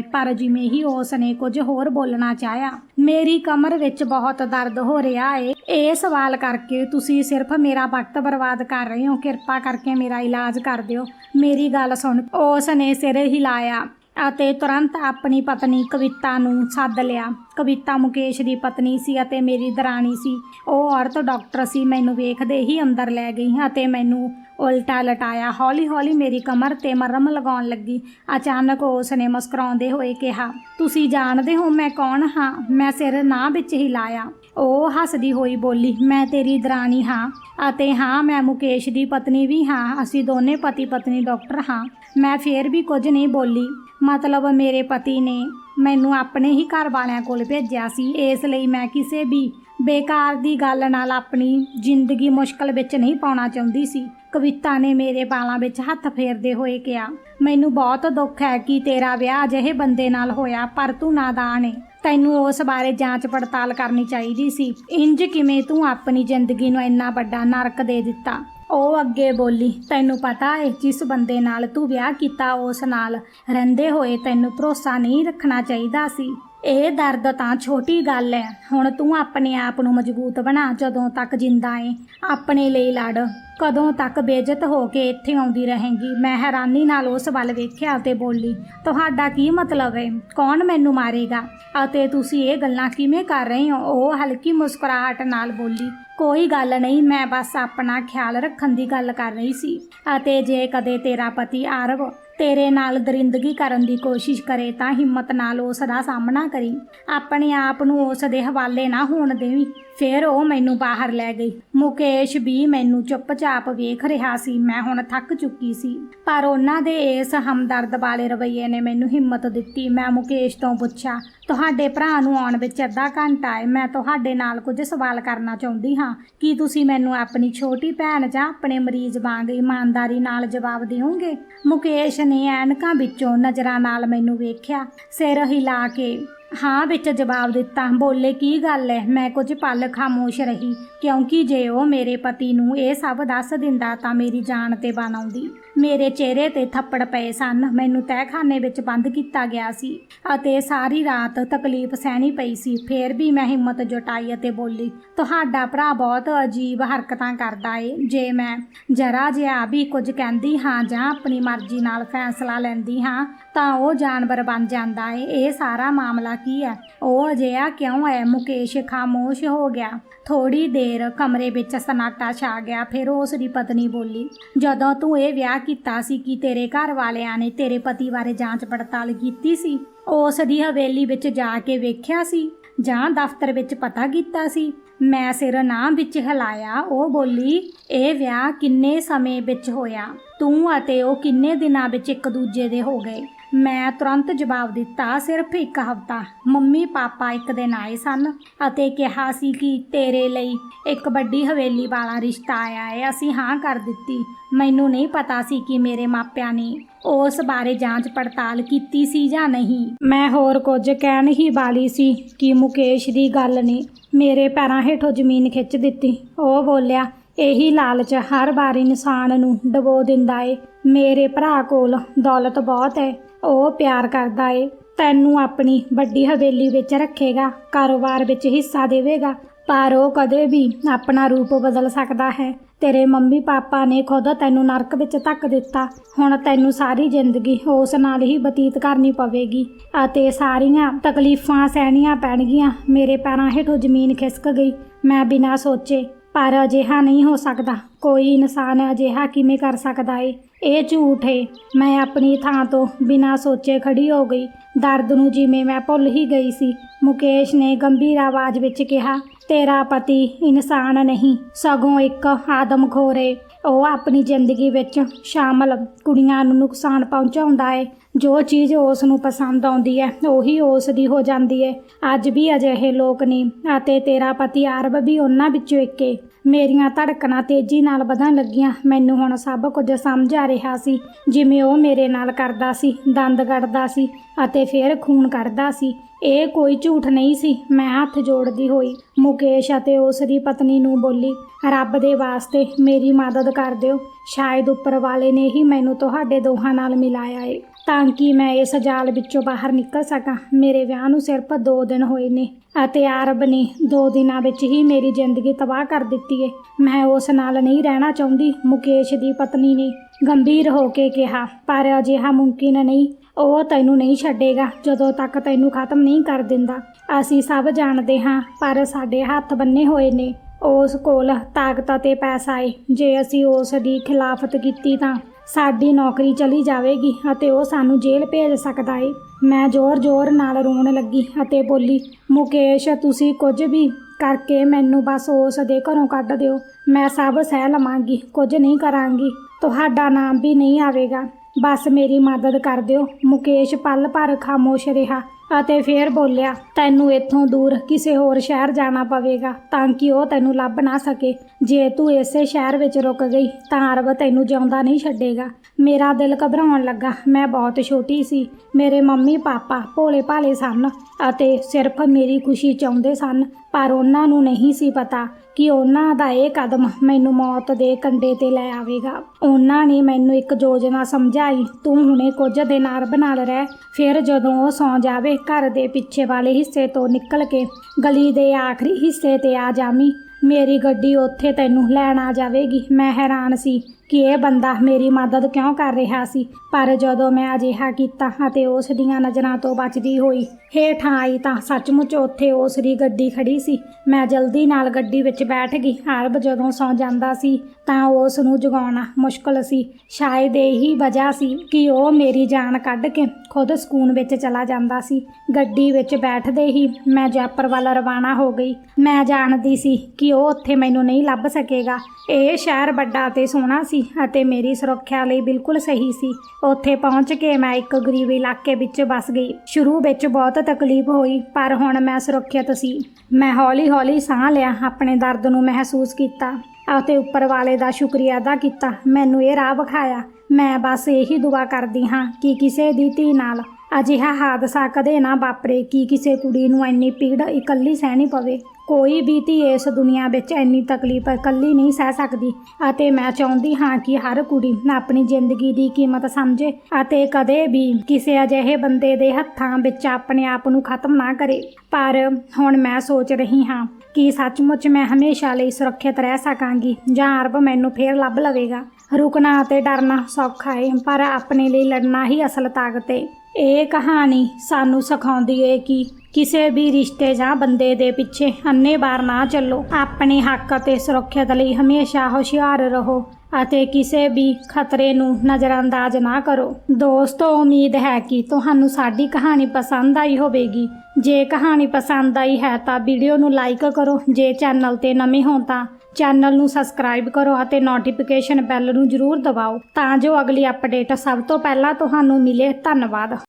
ਪਰ ਜਿਵੇਂ ਹੀ ਉਸ ਨੇ ਕੁਝ ਹੋਰ ਬੋਲਣਾ ਚਾਹਿਆ, ਮੇਰੀ ਕਮਰ ਵਿੱਚ ਬਹੁਤ ਦਰਦ ਹੋ ਰਿਹਾ ਹੈ ਇਹ ਸਵਾਲ ਕਰਕੇ ਤੁਸੀਂ ਸਿਰਫ ਮੇਰਾ ਵਕਤ ਬਰਬਾਦ ਕਰ ਰਹੇ ਹੋ। ਕਿਰਪਾ ਕਰਕੇ ਮੇਰਾ ਇਲਾਜ ਕਰ ਦਿਓ। ਮੇਰੀ ਗੱਲ ਸੁਣ। ਉਸ ਨੇ ਸਿਰ ਹਿਲਾਇਆ ਅਤੇ ਤੁਰੰਤ ਆਪਣੀ ਪਤਨੀ ਕਵਿਤਾ ਨੂੰ ਸੱਦ ਲਿਆ। ਕਵਿਤਾ ਮੁਕੇਸ਼ ਦੀ ਪਤਨੀ ਸੀ ਅਤੇ ਮੇਰੀ ਦਰਾਣੀ ਸੀ। ਉਹ ਔਰਤ ਡਾਕਟਰ ਸੀ। ਮੈਨੂੰ ਵੇਖਦੇ ਹੀ ਅੰਦਰ ਲੈ ਗਈ ਅਤੇ ਮੈਨੂੰ ਉਲਟਾ ਲਟਾਇਆ। ਹੌਲੀ-ਹੌਲੀ ਮੇਰੀ ਕਮਰ ਤੇ ਮਰਮ ਲਗਾਉਣ ਲੱਗੀ। ਅਚਾਨਕ ਉਸ ਨੇ ਮੁਸਕਰਾਉਂਦੇ ਹੋਏ ਕਿਹਾ, ਤੁਸੀਂ ਜਾਣਦੇ ਹੋ ਮੈਂ ਕੌਣ ਹਾਂ? ਮੈਂ ਸਿਰ ਨਾ ਵਿੱਚ ਹੀ ਲਾਇਆ। ਉਹ ਹੱਸਦੀ ਹੋਈ ਬੋਲੀ, ਮੈਂ ਤੇਰੀ ਦਰਾਣੀ ਹਾਂ ਅਤੇ ਹਾਂ, ਮੈਂ ਮੁਕੇਸ਼ ਦੀ ਪਤਨੀ ਵੀ ਹਾਂ। ਅਸੀਂ ਦੋਨੇ ਪਤੀ ਪਤਨੀ ਡਾਕਟਰ ਹਾਂ। ਮੈਂ ਫੇਰ ਵੀ ਕੁਝ ਨਹੀਂ ਬੋਲੀ। ਮਤਲਬ ਮੇਰੇ ਪਤੀ ਨੇ ਮੈਨੂੰ ਆਪਣੇ ਹੀ ਘਰ ਵਾਲਿਆਂ ਕੋਲ ਭੇਜਿਆ ਸੀ। ਇਸ ਲਈ ਮੈਂ ਕਿਸੇ ਵੀ ਬੇਕਾਰ ਦੀ ਗੱਲ ਨਾਲ ਆਪਣੀ ਜ਼ਿੰਦਗੀ ਮੁਸ਼ਕਲ ਵਿੱਚ ਨਹੀਂ ਪਾਉਣਾ ਚਾਹੁੰਦੀ ਸੀ। ਕਵਿਤਾ ਨੇ ਮੇਰੇ ਬਾਲਾਂ ਵਿੱਚ ਹੱਥ ਫੇਰਦੇ ਹੋਏ ਕਿਹਾ, ਮੈਨੂੰ ਬਹੁਤ ਦੁੱਖ ਹੈ ਕਿ ਤੇਰਾ ਵਿਆਹ ਅਜਿਹੇ ਬੰਦੇ ਨਾਲ ਹੋਇਆ, ਪਰ ਤੂੰ ਨਾਦਾਨ ਏ ਤੈਨੂੰ ਉਸ ਬਾਰੇ ਜਾਂਚ ਪੜਤਾਲ ਕਰਨੀ ਚਾਹੀਦੀ ਸੀ। ਇੰਜ ਕਿਵੇਂ ਤੂੰ ਆਪਣੀ ਜ਼ਿੰਦਗੀ ਨੂੰ ਇੰਨਾ ਵੱਡਾ ਨਰਕ ਦੇ ਦਿੱਤਾ? ਉਹ ਅੱਗੇ ਬੋਲੀ, ਤੈਨੂੰ ਪਤਾ ਏ, ਜਿਸ ਬੰਦੇ ਨਾਲ ਤੂੰ ਵਿਆਹ ਕੀਤਾ, ਉਸ ਨਾਲ ਰਹਿੰਦੇ ਹੋਏ ਤੈਨੂੰ ਭਰੋਸਾ ਨਹੀਂ ਰੱਖਣਾ ਚਾਹੀਦਾ ਸੀ। ਇਹ ਦਰਦ ਤਾਂ ਛੋਟੀ ਗੱਲ ਹੈ ਹੁਣ ਤੂੰ ਆਪਣੇ ਆਪ ਨੂੰ ਮਜ਼ਬੂਤ ਬਣਾ, ਜਦੋਂ ਤੱਕ ਜਿੰਦਾ ਏ। ਆਪਣੇ ਲਈ ਲੜ। ਕਦੋਂ ਤੱਕ ਬੇਇੱਜ਼ਤ ਹੋ ਕੇ ਇੱਥੇ ਆਉਂਦੀ ਰਹੇਂਗੀ? ਮੈਂ ਹੈਰਾਨੀ ਨਾਲ ਉਸ ਵੱਲ ਵੇਖਿਆ ਤੇ ਬੋਲੀ, ਤੁਹਾਡਾ ਕੀ ਮਤਲਬ ਏ? ਕੌਣ ਮੈਨੂੰ ਮਾਰੇਗਾ? ਅਤੇ ਤੁਸੀਂ ਇਹ ਗੱਲਾਂ ਕਿਵੇਂ ਕਰ ਰਹੇ ਹੋ? ਉਹ ਹਲਕੀ ਮੁਸਕਰਾਹਟ ਨਾਲ ਬੋਲੀ, ਕੋਈ ਗੱਲ ਨਹੀਂ, ਮੈਂ ਬਸ ਆਪਣਾ ਖਿਆਲ ਰੱਖਣ ਦੀ ਗੱਲ ਕਰ ਰਹੀ ਸੀ। ਅਤੇ ਜੇ ਕਦੇ ਤੇਰਾ ਪਤੀ ਆਰਵ ਤੇਰੇ ਨਾਲ ਦਰਿੰਦਗੀ ਕਰਨ ਦੀ ਕੋਸ਼ਿਸ਼ ਕਰੇ ਤਾਂ ਹਿੰਮਤ ਨਾਲ ਉਸ ਦਾ ਸਾਹਮਣਾ ਕਰੀ। ਆਪਣੇ ਆਪ ਨੂੰ ਉਸ ਦੇ ਹਵਾਲੇ ਨਾ ਹੋਣ ਦੇਵੀਂ। ਫਿਰ ਉਹ ਮੈਨੂੰ ਬਾਹਰ ਲੈ ਗਈ। ਮੁਕੇਸ਼ ਵੀ ਮੈਨੂੰ ਚੁੱਪਚਾਪ ਵੇਖ ਰਿਹਾ ਸੀ। ਮੈਂ ਹੁਣ ਥੱਕ ਚੁੱਕੀ ਸੀ। ਪਰ ਉਹਨਾਂ ਦੇ ਇਸ ਹਮਦਰਦ ਵਾਲੇ ਰਵੱਈਏ ਨੇ ਮੈਨੂੰ ਹਿੰਮਤ ਦਿੱਤੀ। ਮੈਂ ਮੁਕੇਸ਼ ਤੋਂ ਪੁੱਛਿਆ, ਤੁਹਾਡੇ ਭਰਾ ਨੂੰ ਆਉਣ ਵਿੱਚ ਅੱਧਾ ਘੰਟਾ ਹੈ। ਮੈਂ ਤੁਹਾਡੇ ਨਾਲ ਕੁਝ ਸਵਾਲ ਕਰਨਾ ਚਾਹੁੰਦੀ ਹਾਂ। ਕੀ ਤੁਸੀਂ ਮੈਨੂੰ ਆਪਣੀ ਛੋਟੀ ਭੈਣ ਜਾਂ ਆਪਣੇ ਮਰੀਜ਼ ਵਾਂਗ ਇਮਾਨਦਾਰੀ ਨਾਲ ਜਵਾਬ ਦਿਓਗੇ ਮੁਕੇਸ਼ ਨੇ ਐਨਕਾਂ ਵਿੱਚੋਂ ਨਜ਼ਰਾਂ ਨਾਲ ਮੈਨੂੰ ਵੇਖਿਆ। ਸਿਰ ਹਿਲਾ ਕੇ ਹਾਂ, ਵਿੱਚ ਜਵਾਬ ਦਿੱਤਾ, ਬੋਲੇ ਕੀ ਗੱਲ ਹੈ ਮੈਂ ਕੁਝ ਪਲ ਖਾਮੋਸ਼ ਰਹੀ। ਕਿਉਂਕਿ ਜੇ ਉਹ ਮੇਰੇ ਪਤੀ ਨੂੰ ਇਹ ਸਭ ਦੱਸ ਦਿੰਦਾ ਤਾਂ ਮੇਰੀ ਜਾਨ ਤੇ ਬਨ ਆਉਂਦੀ। ਮੇਰੇ ਚਿਹਰੇ ਤੇ ਥੱਪੜ ਪਏ ਸਨ। ਮੈਨੂੰ ਤਹਿਖਾਨੇ ਵਿੱਚ ਬੰਦ ਕੀਤਾ ਗਿਆ ਸੀ ਅਤੇ ਸਾਰੀ ਰਾਤ ਤਕਲੀਫ ਸਹਿਣੀ ਪਈ ਸੀ। ਫੇਰ ਵੀ ਮੈਂ ਹਿੰਮਤ ਜੁਟਾਈ ਅਤੇ ਬੋਲੀ, ਤੁਹਾਡਾ ਭਰਾ ਬਹੁਤ ਅਜੀਬ ਹਰਕਤਾਂ ਕਰਦਾ ਏ। ਜੇ ਮੈਂ ਜਰਾ ਜਿਹਾ ਵੀ ਕੁਝ ਕਹਿੰਦੀ ਹਾਂ ਜਾਂ ਆਪਣੀ ਮਰਜ਼ੀ ਨਾਲ ਫੈਸਲਾ ਲੈਂਦੀ ਹਾਂ ਤਾਂ ਉਹ ਜਾਨਵਰ ਬਣ ਜਾਂਦਾ ਏ। ਇਹ ਸਾਰਾ ਮਾਮਲਾ ਕੀ ਹੈ ਉਹ ਅਜਿਹਾ ਕਿਉਂ ਹੈ ਮੁਕੇਸ਼ ਖਾਮੋਸ਼ ਹੋ ਗਿਆ। ਥੋੜੀ ਦੇਰ ਕਮਰੇ ਵਿੱਚ ਸਨਾਟਾ ਛਾ ਗਿਆ, ਫਿਰ ਉਸ ਦੀ ਪਤਨੀ ਬੋਲੀ, ਜਦੋਂ ਤੂੰ ਇਹ ਵਿਆਹ ਕੀਤਾ ਸੀ ਕਿ ਤੇਰੇ ਘਰ ਵਾਲਿਆਂ ਨੇ ਤੇਰੇ ਪਤੀ ਬਾਰੇ ਜਾਂਚ ਪੜਤਾਲ ਕੀਤੀ ਸੀ? ਉਸ ਦੀ ਹਵੇਲੀ ਵਿੱਚ ਜਾ ਕੇ ਵੇਖਿਆ ਸੀ? ਜਾਂ ਦਫ਼ਤਰ ਵਿੱਚ ਪਤਾ ਕੀਤਾ ਸੀ? ਮੈਂ ਸਿਰ ਨਾ ਵਿੱਚ ਹਿਲਾਇਆ। ਉਹ ਬੋਲੀ, ਇਹ ਵਿਆਹ ਕਿੰਨੇ ਸਮੇਂ ਵਿੱਚ ਹੋਇਆ? ਤੂੰ ਅਤੇ ਉਹ ਕਿੰਨੇ ਦਿਨਾਂ ਵਿੱਚ ਇੱਕ ਦੂਜੇ ਦੇ ਹੋ ਗਏ? ਮੈਂ ਤੁਰੰਤ ਜਵਾਬ ਦਿੱਤਾ, ਸਿਰਫ ਇੱਕ ਹਫ਼ਤਾ। ਮੰਮੀ, ਪਾਪਾ ਇੱਕ ਦਿਨ ਆਏ ਸਨ ਅਤੇ ਕਿਹਾ ਸੀ ਕਿ ਤੇਰੇ ਲਈ ਇੱਕ ਵੱਡੀ ਹਵੇਲੀ ਵਾਲਾ ਰਿਸ਼ਤਾ ਆਇਆ ਹੈ। ਅਸੀਂ ਹਾਂ ਕਰ ਦਿੱਤੀ। ਮੈਨੂੰ ਨਹੀਂ ਪਤਾ ਸੀ ਕਿ ਮੇਰੇ ਮਾਪਿਆਂ ਨੇ ਉਸ ਬਾਰੇ ਜਾਂਚ ਪੜਤਾਲ ਕੀਤੀ ਸੀ ਜਾਂ ਨਹੀਂ। ਮੈਂ ਹੋਰ ਕੁਝ ਕਹਿਣ ਹੀ ਵਾਲੀ ਸੀ ਕਿ ਮੁਕੇਸ਼ ਦੀ ਗੱਲ ਨੇ ਮੇਰੇ ਪੈਰਾਂ ਹੇਠੋਂ ਜ਼ਮੀਨ ਖਿੱਚ ਦਿੱਤੀ। ਉਹ ਬੋਲਿਆ, ਇਹੀ ਲਾਲਚ ਹਰ ਵਾਰ ਇਨਸਾਨ ਨੂੰ ਡਬੋ ਦਿੰਦਾ ਏ। ਮੇਰੇ ਭਰਾ ਕੋਲ ਦੌਲਤ ਬਹੁਤ ਹੈ। ਉਹ ਪਿਆਰ ਕਰਦਾ ਏ। ਤੈਨੂੰ ਆਪਣੀ ਵੱਡੀ ਹਵੇਲੀ ਵਿੱਚ ਰੱਖੇਗਾ, ਕਾਰੋਬਾਰ ਵਿੱਚ ਹਿੱਸਾ ਦੇਵੇਗਾ, ਪਰ ਉਹ ਕਦੇ ਵੀ ਆਪਣਾ ਰੂਪ ਬਦਲ ਸਕਦਾ ਹੈ। ਤੇਰੇ ਮੰਮੀ ਪਾਪਾ ਨੇ ਖੁਦ ਤੈਨੂੰ ਨਰਕ ਵਿੱਚ ਧੱਕ ਦਿੱਤਾ। ਹੁਣ ਤੈਨੂੰ ਸਾਰੀ ਜ਼ਿੰਦਗੀ ਉਸ ਨਾਲ ਹੀ ਬਤੀਤ ਕਰਨੀ ਪਵੇਗੀ ਅਤੇ ਸਾਰੀਆਂ ਤਕਲੀਫਾਂ ਸਹਿਣੀਆਂ ਪੈਣਗੀਆਂ। ਮੇਰੇ ਪੈਰਾਂ ਹੇਠੋਂ ਜ਼ਮੀਨ ਖਿਸਕ ਗਈ। ਮੈਂ ਬਿਨਾਂ ਸੋਚੇ, ਪਰ ਅਜਿਹਾ ਨਹੀਂ ਹੋ ਸਕਦਾ। ਕੋਈ ਇਨਸਾਨ ਅਜਿਹਾ ਕਿਵੇਂ ਕਰ ਸਕਦਾ ਏ? ਇਹ ਝੂਠ ਏ। ਮੈਂ ਆਪਣੀ ਥਾਂ ਤੋਂ ਬਿਨਾਂ ਸੋਚੇ ਖੜੀ ਹੋ ਗਈ। ਦਰਦ ਨੂੰ ਜਿਵੇਂ ਮੈਂ ਭੁੱਲ ਹੀ ਗਈ ਸੀ। ਮੁਕੇਸ਼ ਨੇ ਗੰਭੀਰ ਆਵਾਜ਼ ਵਿੱਚ ਕਿਹਾ, ਤੇਰਾ ਪਤੀ ਇਨਸਾਨ ਨਹੀਂ, ਸਗੋਂ ਇੱਕ ਆਦਮਖੋਰ ਏ। ਉਹ ਆਪਣੀ ਜ਼ਿੰਦਗੀ ਵਿੱਚ ਸ਼ਾਮਲ ਕੁੜੀਆਂ ਨੂੰ ਨੁਕਸਾਨ ਪਹੁੰਚਾਉਂਦਾ ਏ। ਜੋ ਚੀਜ਼ ਉਸ ਨੂੰ ਪਸੰਦ ਆਉਂਦੀ ਹੈ, ਉਹੀ ਉਸ ਦੀ ਹੋ ਜਾਂਦੀ ਹੈ। ਅੱਜ ਵੀ ਅਜਿਹੇ ਲੋਕ ਨੇ ਅਤੇ ਤੇਰਾ ਪਤੀ ਆਰਬ ਵੀ ਉਹਨਾਂ ਵਿੱਚੋਂ ਇੱਕ ਮੇਰੀਆਂ ਧੜਕਣਾਂ ਤੇਜ਼ੀ ਨਾਲ ਵਧਣ ਲੱਗੀਆਂ। ਮੈਨੂੰ ਹੁਣ ਸਭ ਕੁਝ ਸਮਝ ਆ ਰਿਹਾ ਸੀ। ਜਿਵੇਂ ਉਹ ਮੇਰੇ ਨਾਲ ਕਰਦਾ ਸੀ, ਦੰਦ ਕੱਢਦਾ ਸੀ ਅਤੇ ਫਿਰ ਖੂਨ ਕੱਢਦਾ ਸੀ। ਇਹ ਕੋਈ ਝੂਠ ਨਹੀਂ ਸੀ। ਮੈਂ ਹੱਥ ਜੋੜਦੀ ਹੋਈ ਮੁਕੇਸ਼ ਅਤੇ ਉਸ ਦੀ ਪਤਨੀ ਨੂੰ ਬੋਲੀ, ਰੱਬ ਦੇ ਵਾਸਤੇ ਮੇਰੀ ਮਦਦ ਕਰ ਦਿਓ। ਸ਼ਾਇਦ ਉੱਪਰ ਵਾਲੇ ਨੇ ਹੀ ਮੈਨੂੰ ਤੁਹਾਡੇ ਦੋਹਾਂ ਨਾਲ ਮਿਲਾਇਆ ਏ। ਤਾਂ ਕਿ ਮੈਂ ਇਸ ਜਾਲ ਵਿੱਚੋਂ ਬਾਹਰ ਨਿਕਲ ਸਕਾਂ। ਮੇਰੇ ਵਿਆਹ ਨੂੰ ਸਿਰਫ 2 ਦਿਨ ਹੋਏ ਨੇ ਅਤੇ ਆਰਬ ਨੇ 2 ਦਿਨਾਂ ਵਿੱਚ ਹੀ ਮੇਰੀ ਜ਼ਿੰਦਗੀ ਤਬਾਹ ਕਰ ਦਿੱਤੀ ਏ। ਮੈਂ ਉਸ ਨਾਲ ਨਹੀਂ ਰਹਿਣਾ ਚਾਹੁੰਦੀ, ਮੁਕੇਸ਼ ਦੀ ਪਤਨੀ ਨੇ ਗੰਭੀਰ ਹੋ ਕੇ ਕਿਹਾ। ਪਰ ਅਜਿਹਾ ਮੁਮਕਿਨ ਨਹੀਂ, ਉਹ ਤੈਨੂੰ ਨਹੀਂ ਛੱਡੇਗਾ ਜਦੋਂ ਤੱਕ ਤੈਨੂੰ ਖਤਮ ਨਹੀਂ ਕਰ ਦਿੰਦਾ। ਅਸੀਂ ਸਭ ਜਾਣਦੇ ਹਾਂ, ਪਰ ਸਾਡੇ ਹੱਥ ਬੰਨੇ ਹੋਏ ਨੇ। ਉਸ ਕੋਲ ਤਾਕਤ ਅਤੇ ਪੈਸਾ ਏ। ਜੇ ਅਸੀਂ ਉਸ ਦੀ ਖਿਲਾਫਤ ਕੀਤੀ ਤਾਂ ਸਾਡੀ ਨੌਕਰੀ ਚਲੀ ਜਾਵੇਗੀ ਅਤੇ ਉਹ ਸਾਨੂੰ ਜੇਲ੍ਹ ਭੇਜ ਸਕਦਾ ਏ। ਮੈਂ ਜ਼ੋਰ-ਜ਼ੋਰ ਨਾਲ ਰੋਣ ਲੱਗੀ ਅਤੇ ਬੋਲੀ, ਮੁਕੇਸ਼, ਤੁਸੀਂ ਕੁਝ ਵੀ ਕਰਕੇ ਮੈਨੂੰ ਬਸ ਉਸ ਦੇ ਘਰੋਂ ਕੱਢ ਦਿਓ। ਮੈਂ ਸਭ ਸਹਿ ਲਵਾਂਗੀ, ਕੁਝ ਨਹੀਂ ਕਰਾਂਗੀ। ਤੁਹਾਡਾ ਨਾਮ ਵੀ ਨਹੀਂ ਆਵੇਗਾ। ਬਸ ਮੇਰੀ ਮਦਦ ਕਰ ਦਿਓ। ਮੁਕੇਸ਼ ਪਲ ਭਰ ਖਾਮੋਸ਼ ਰਿਹਾ। ਅਤੇ ਫੇਰ ਬੋਲਿਆ, ਤੈਨੂੰ ਇੱਥੋਂ ਦੂਰ ਕਿਸੇ ਹੋਰ ਸ਼ਹਿਰ ਜਾਣਾ ਪਵੇਗਾ ਤਾਂ ਕਿ ਉਹ ਤੈਨੂੰ ਲੱਭ ਨਾ ਸਕੇ। ਜੇ ਤੂੰ ਇਸੇ ਸ਼ਹਿਰ ਵਿੱਚ ਰੁਕ ਗਈ ਤਾਂ ਅਰਬ ਤੈਨੂੰ ਜਿਉਂਦਾ ਨਹੀਂ ਛੱਡੇਗਾ। ਮੇਰਾ ਦਿਲ ਘਬਰਾਉਣ ਲੱਗਾ। ਮੈਂ ਬਹੁਤ ਛੋਟੀ ਸੀ। ਮੇਰੇ ਮੰਮੀ, ਪਾਪਾ ਭੋਲੇ ਭਾਲੇ ਸਨ ਅਤੇ ਸਿਰਫ ਮੇਰੀ ਖੁਸ਼ੀ ਚਾਹੁੰਦੇ ਸਨ, ਪਰ ਉਹਨਾਂ ਨੂੰ ਨਹੀਂ ਸੀ ਪਤਾ ਕਿ ਉਹਨਾਂ ਦਾ ਇਹ ਕਦਮ ਮੈਨੂੰ ਮੌਤ ਦੇ ਕੰਡੇ ਤੇ ਲੈ ਆਵੇਗਾ। ਉਹਨਾਂ ਨੇ ਮੈਨੂੰ ਇੱਕ ਯੋਜਨਾ ਸਮਝਾਈ, ਤੂੰ ਹੁਣੇ ਕੁਝ ਦਿਨ ਅਰਬ ਨਾਲ ਰਹਿ, ਫਿਰ ਜਦੋਂ ਉਹ ਸੌਂ ਜਾਵੇ, ਘਰ ਦੇ ਪਿੱਛੇ ਵਾਲੇ ਹਿੱਸੇ ਤੋਂ ਨਿਕਲ ਕੇ ਗਲੀ ਦੇ ਆਖਰੀ ਹਿੱਸੇ ਤੇ ਆ ਜਾਵੀਂ। ਮੇਰੀ ਗੱਡੀ ਉੱਥੇ ਤੈਨੂੰ ਲੈਣ ਆ ਜਾਵੇਗੀ, ਮੈਂ ਹੈਰਾਨ ਸੀ। ਕਿ ਇਹ ਬੰਦਾ ਮੇਰੀ ਮਦਦ ਕਿਉਂ ਕਰ ਰਿਹਾ ਸੀ? ਪਰ ਜਦੋਂ ਮੈਂ ਅਜਿਹਾ ਕੀਤਾ ਅਤੇ ਉਸ ਦੀਆਂ ਨਜ਼ਰਾਂ ਤੋਂ ਬਚਦੀ ਹੋਈ ਹੇਠਾਂ ਆਈ ਤਾਂ ਸੱਚਮੁੱਚ ਉੱਥੇ ਉਸ ਦੀ ਗੱਡੀ ਖੜੀ ਸੀ। ਮੈਂ ਜਲਦੀ ਨਾਲ ਗੱਡੀ ਵਿੱਚ ਬੈਠ ਗਈ। ਅਰਬ ਜਦੋਂ ਸੌਂ ਜਾਂਦਾ ਸੀ ਤਾਂ ਉਸ ਨੂੰ ਜਗਾਉਣਾ ਮੁਸ਼ਕਲ ਸੀ। ਸ਼ਾਇਦ ਇਹੀ ਵਜ੍ਹਾ ਸੀ ਕਿ ਉਹ ਮੇਰੀ ਜਾਨ ਕੱਢ ਕੇ ਖੁਦ ਸਕੂਨ ਵਿੱਚ ਚਲਾ ਜਾਂਦਾ ਸੀ। ਗੱਡੀ ਵਿੱਚ ਬੈਠਦੇ ਹੀ ਮੈਂ ਜੈਪਰ ਵੱਲ ਰਵਾਨਾ ਹੋ ਗਈ। ਮੈਂ ਜਾਣਦੀ ਸੀ ਕਿ ਉਹ ਉੱਥੇ ਮੈਨੂੰ ਨਹੀਂ ਲੱਭ ਸਕੇਗਾ। ਇਹ ਸ਼ਹਿਰ ਵੱਡਾ ਤੇ ਸੋਹਣਾ ਸੀ। ਅਤੇ ਮੇਰੀ ਸੁਰੱਖਿਆ ਲਈ ਬਿਲਕੁਲ ਸਹੀ ਸੀ। ਉੱਥੇ ਪਹੁੰਚ ਕੇ ਮੈਂ ਇੱਕ ਗਰੀਬ ਇਲਾਕੇ ਵਿੱਚ ਵਸ ਗਈ। ਸ਼ੁਰੂ ਵਿੱਚ ਬਹੁਤ ਤਕਲੀਫ ਹੋਈ, ਪਰ ਹੁਣ ਮੈਂ ਸੁਰੱਖਿਅਤ ਸੀ। ਮੈਂ ਹੌਲੀ-ਹੌਲੀ ਸਾਹ ਲਿਆ, ਆਪਣੇ ਦਰਦ ਨੂੰ ਮਹਿਸੂਸ ਕੀਤਾ ਅਤੇ ਉੱਪਰ ਵਾਲੇ ਦਾ ਸ਼ੁਕਰੀਆ ਅਦਾ ਕੀਤਾ। ਮੈਨੂੰ ਇਹ ਰਾਹ ਵਿਖਾਇਆ। ਮੈਂ ਬਸ ਇਹੀ ਦੁਆ ਕਰਦੀ ਹਾਂ ਕਿ ਕਿਸੇ ਦੀ ਧੀ ਨਾਲ ਅਜਿਹਾ ਹਾਦਸਾ ਕਦੇ ਨਾ ਵਾਪਰੇ ਕਿ ਕਿਸੇ ਕੁੜੀ ਨੂੰ ਇੰਨੀ ਪੀੜ ਇਕੱਲੀ ਸਹਿਣੀ ਪਵੇ। ਕੋਈ ਵੀ ਧੀ ਇਸ ਦੁਨੀਆ ਵਿੱਚ ਇੰਨੀ ਤਕਲੀਫ ਇਕੱਲੀ ਨਹੀਂ ਸਹਿ ਸਕਦੀ। ਅਤੇ ਮੈਂ ਚਾਹੁੰਦੀ ਹਾਂ ਕਿ ਹਰ ਕੁੜੀ ਆਪਣੀ ਜ਼ਿੰਦਗੀ ਦੀ ਕੀਮਤ ਸਮਝੇ ਅਤੇ ਕਦੇ ਵੀ ਕਿਸੇ ਅਜਿਹੇ ਬੰਦੇ ਦੇ ਹੱਥਾਂ ਵਿੱਚ ਆਪਣੇ ਆਪ ਨੂੰ ਖਤਮ ਨਾ ਕਰੇ। ਪਰ ਹੁਣ ਮੈਂ ਸੋਚ ਰਹੀ ਹਾਂ ਕਿ ਸੱਚਮੁੱਚ ਮੈਂ ਹਮੇਸ਼ਾ ਲਈ ਸੁਰੱਖਿਅਤ ਰਹਿ ਸਕਾਂਗੀ ਜਾਂ ਅਰਬ ਮੈਨੂੰ ਫੇਰ ਲੱਭ ਲਵੇਗਾ। ਰੁਕਣਾ ਅਤੇ ਡਰਨਾ ਸੌਖਾ ਹੈ ਪਰ ਆਪਣੇ ਲਈ ਲੜਨਾ ਹੀ ਅਸਲ ਤਾਕਤ ਹੈ ਇਹ ਕਹਾਣੀ ਸਾਨੂੰ ਸਿਖਾਉਂਦੀ ਹੈ ਕਿ ਕਿਸੇ ਵੀ ਰਿਸ਼ਤੇ ਜਾਂ ਬੰਦੇ ਦੇ ਪਿੱਛੇ ਅੰਨੇ-ਬਾਰ ਨਾ ਚੱਲੋ। ਆਪਣੇ ਹੱਕ ਅਤੇ ਸੁਰੱਖਿਅਤ ਲਈ ਹਮੇਸ਼ਾ ਹੁਸ਼ਿਆਰ ਰਹੋ ਅਤੇ ਕਿਸੇ ਵੀ ਖਤਰੇ ਨੂੰ ਨਜ਼ਰਅੰਦਾਜ਼ ਨਾ ਕਰੋ। ਦੋਸਤੋ, ਉਮੀਦ ਹੈ ਕਿ ਤੁਹਾਨੂੰ ਸਾਡੀ ਕਹਾਣੀ ਪਸੰਦ ਆਈ ਹੋਵੇਗੀ। ਜੇ ਕਹਾਣੀ ਪਸੰਦ ਆਈ ਹੈ ਤਾਂ ਵੀਡੀਓ ਨੂੰ ਲਾਈਕ ਕਰੋ। ਜੇ ਚੈਨਲ ਤੇ ਨਵੇਂ ਹੋ ਤਾਂ ਚੈਨਲ ਨੂੰ ਸਬਸਕ੍ਰਾਈਬ ਕਰੋ ਅਤੇ ਨੋਟੀਫਿਕੇਸ਼ਨ ਬੈਲ ਨੂੰ ਜ਼ਰੂਰ ਦਬਾਓ ਤਾਂ ਜੋ ਅਗਲੀ ਅਪਡੇਟ ਸਭ ਤੋਂ ਪਹਿਲਾਂ ਤੁਹਾਨੂੰ ਮਿਲੇ। ਧੰਨਵਾਦ।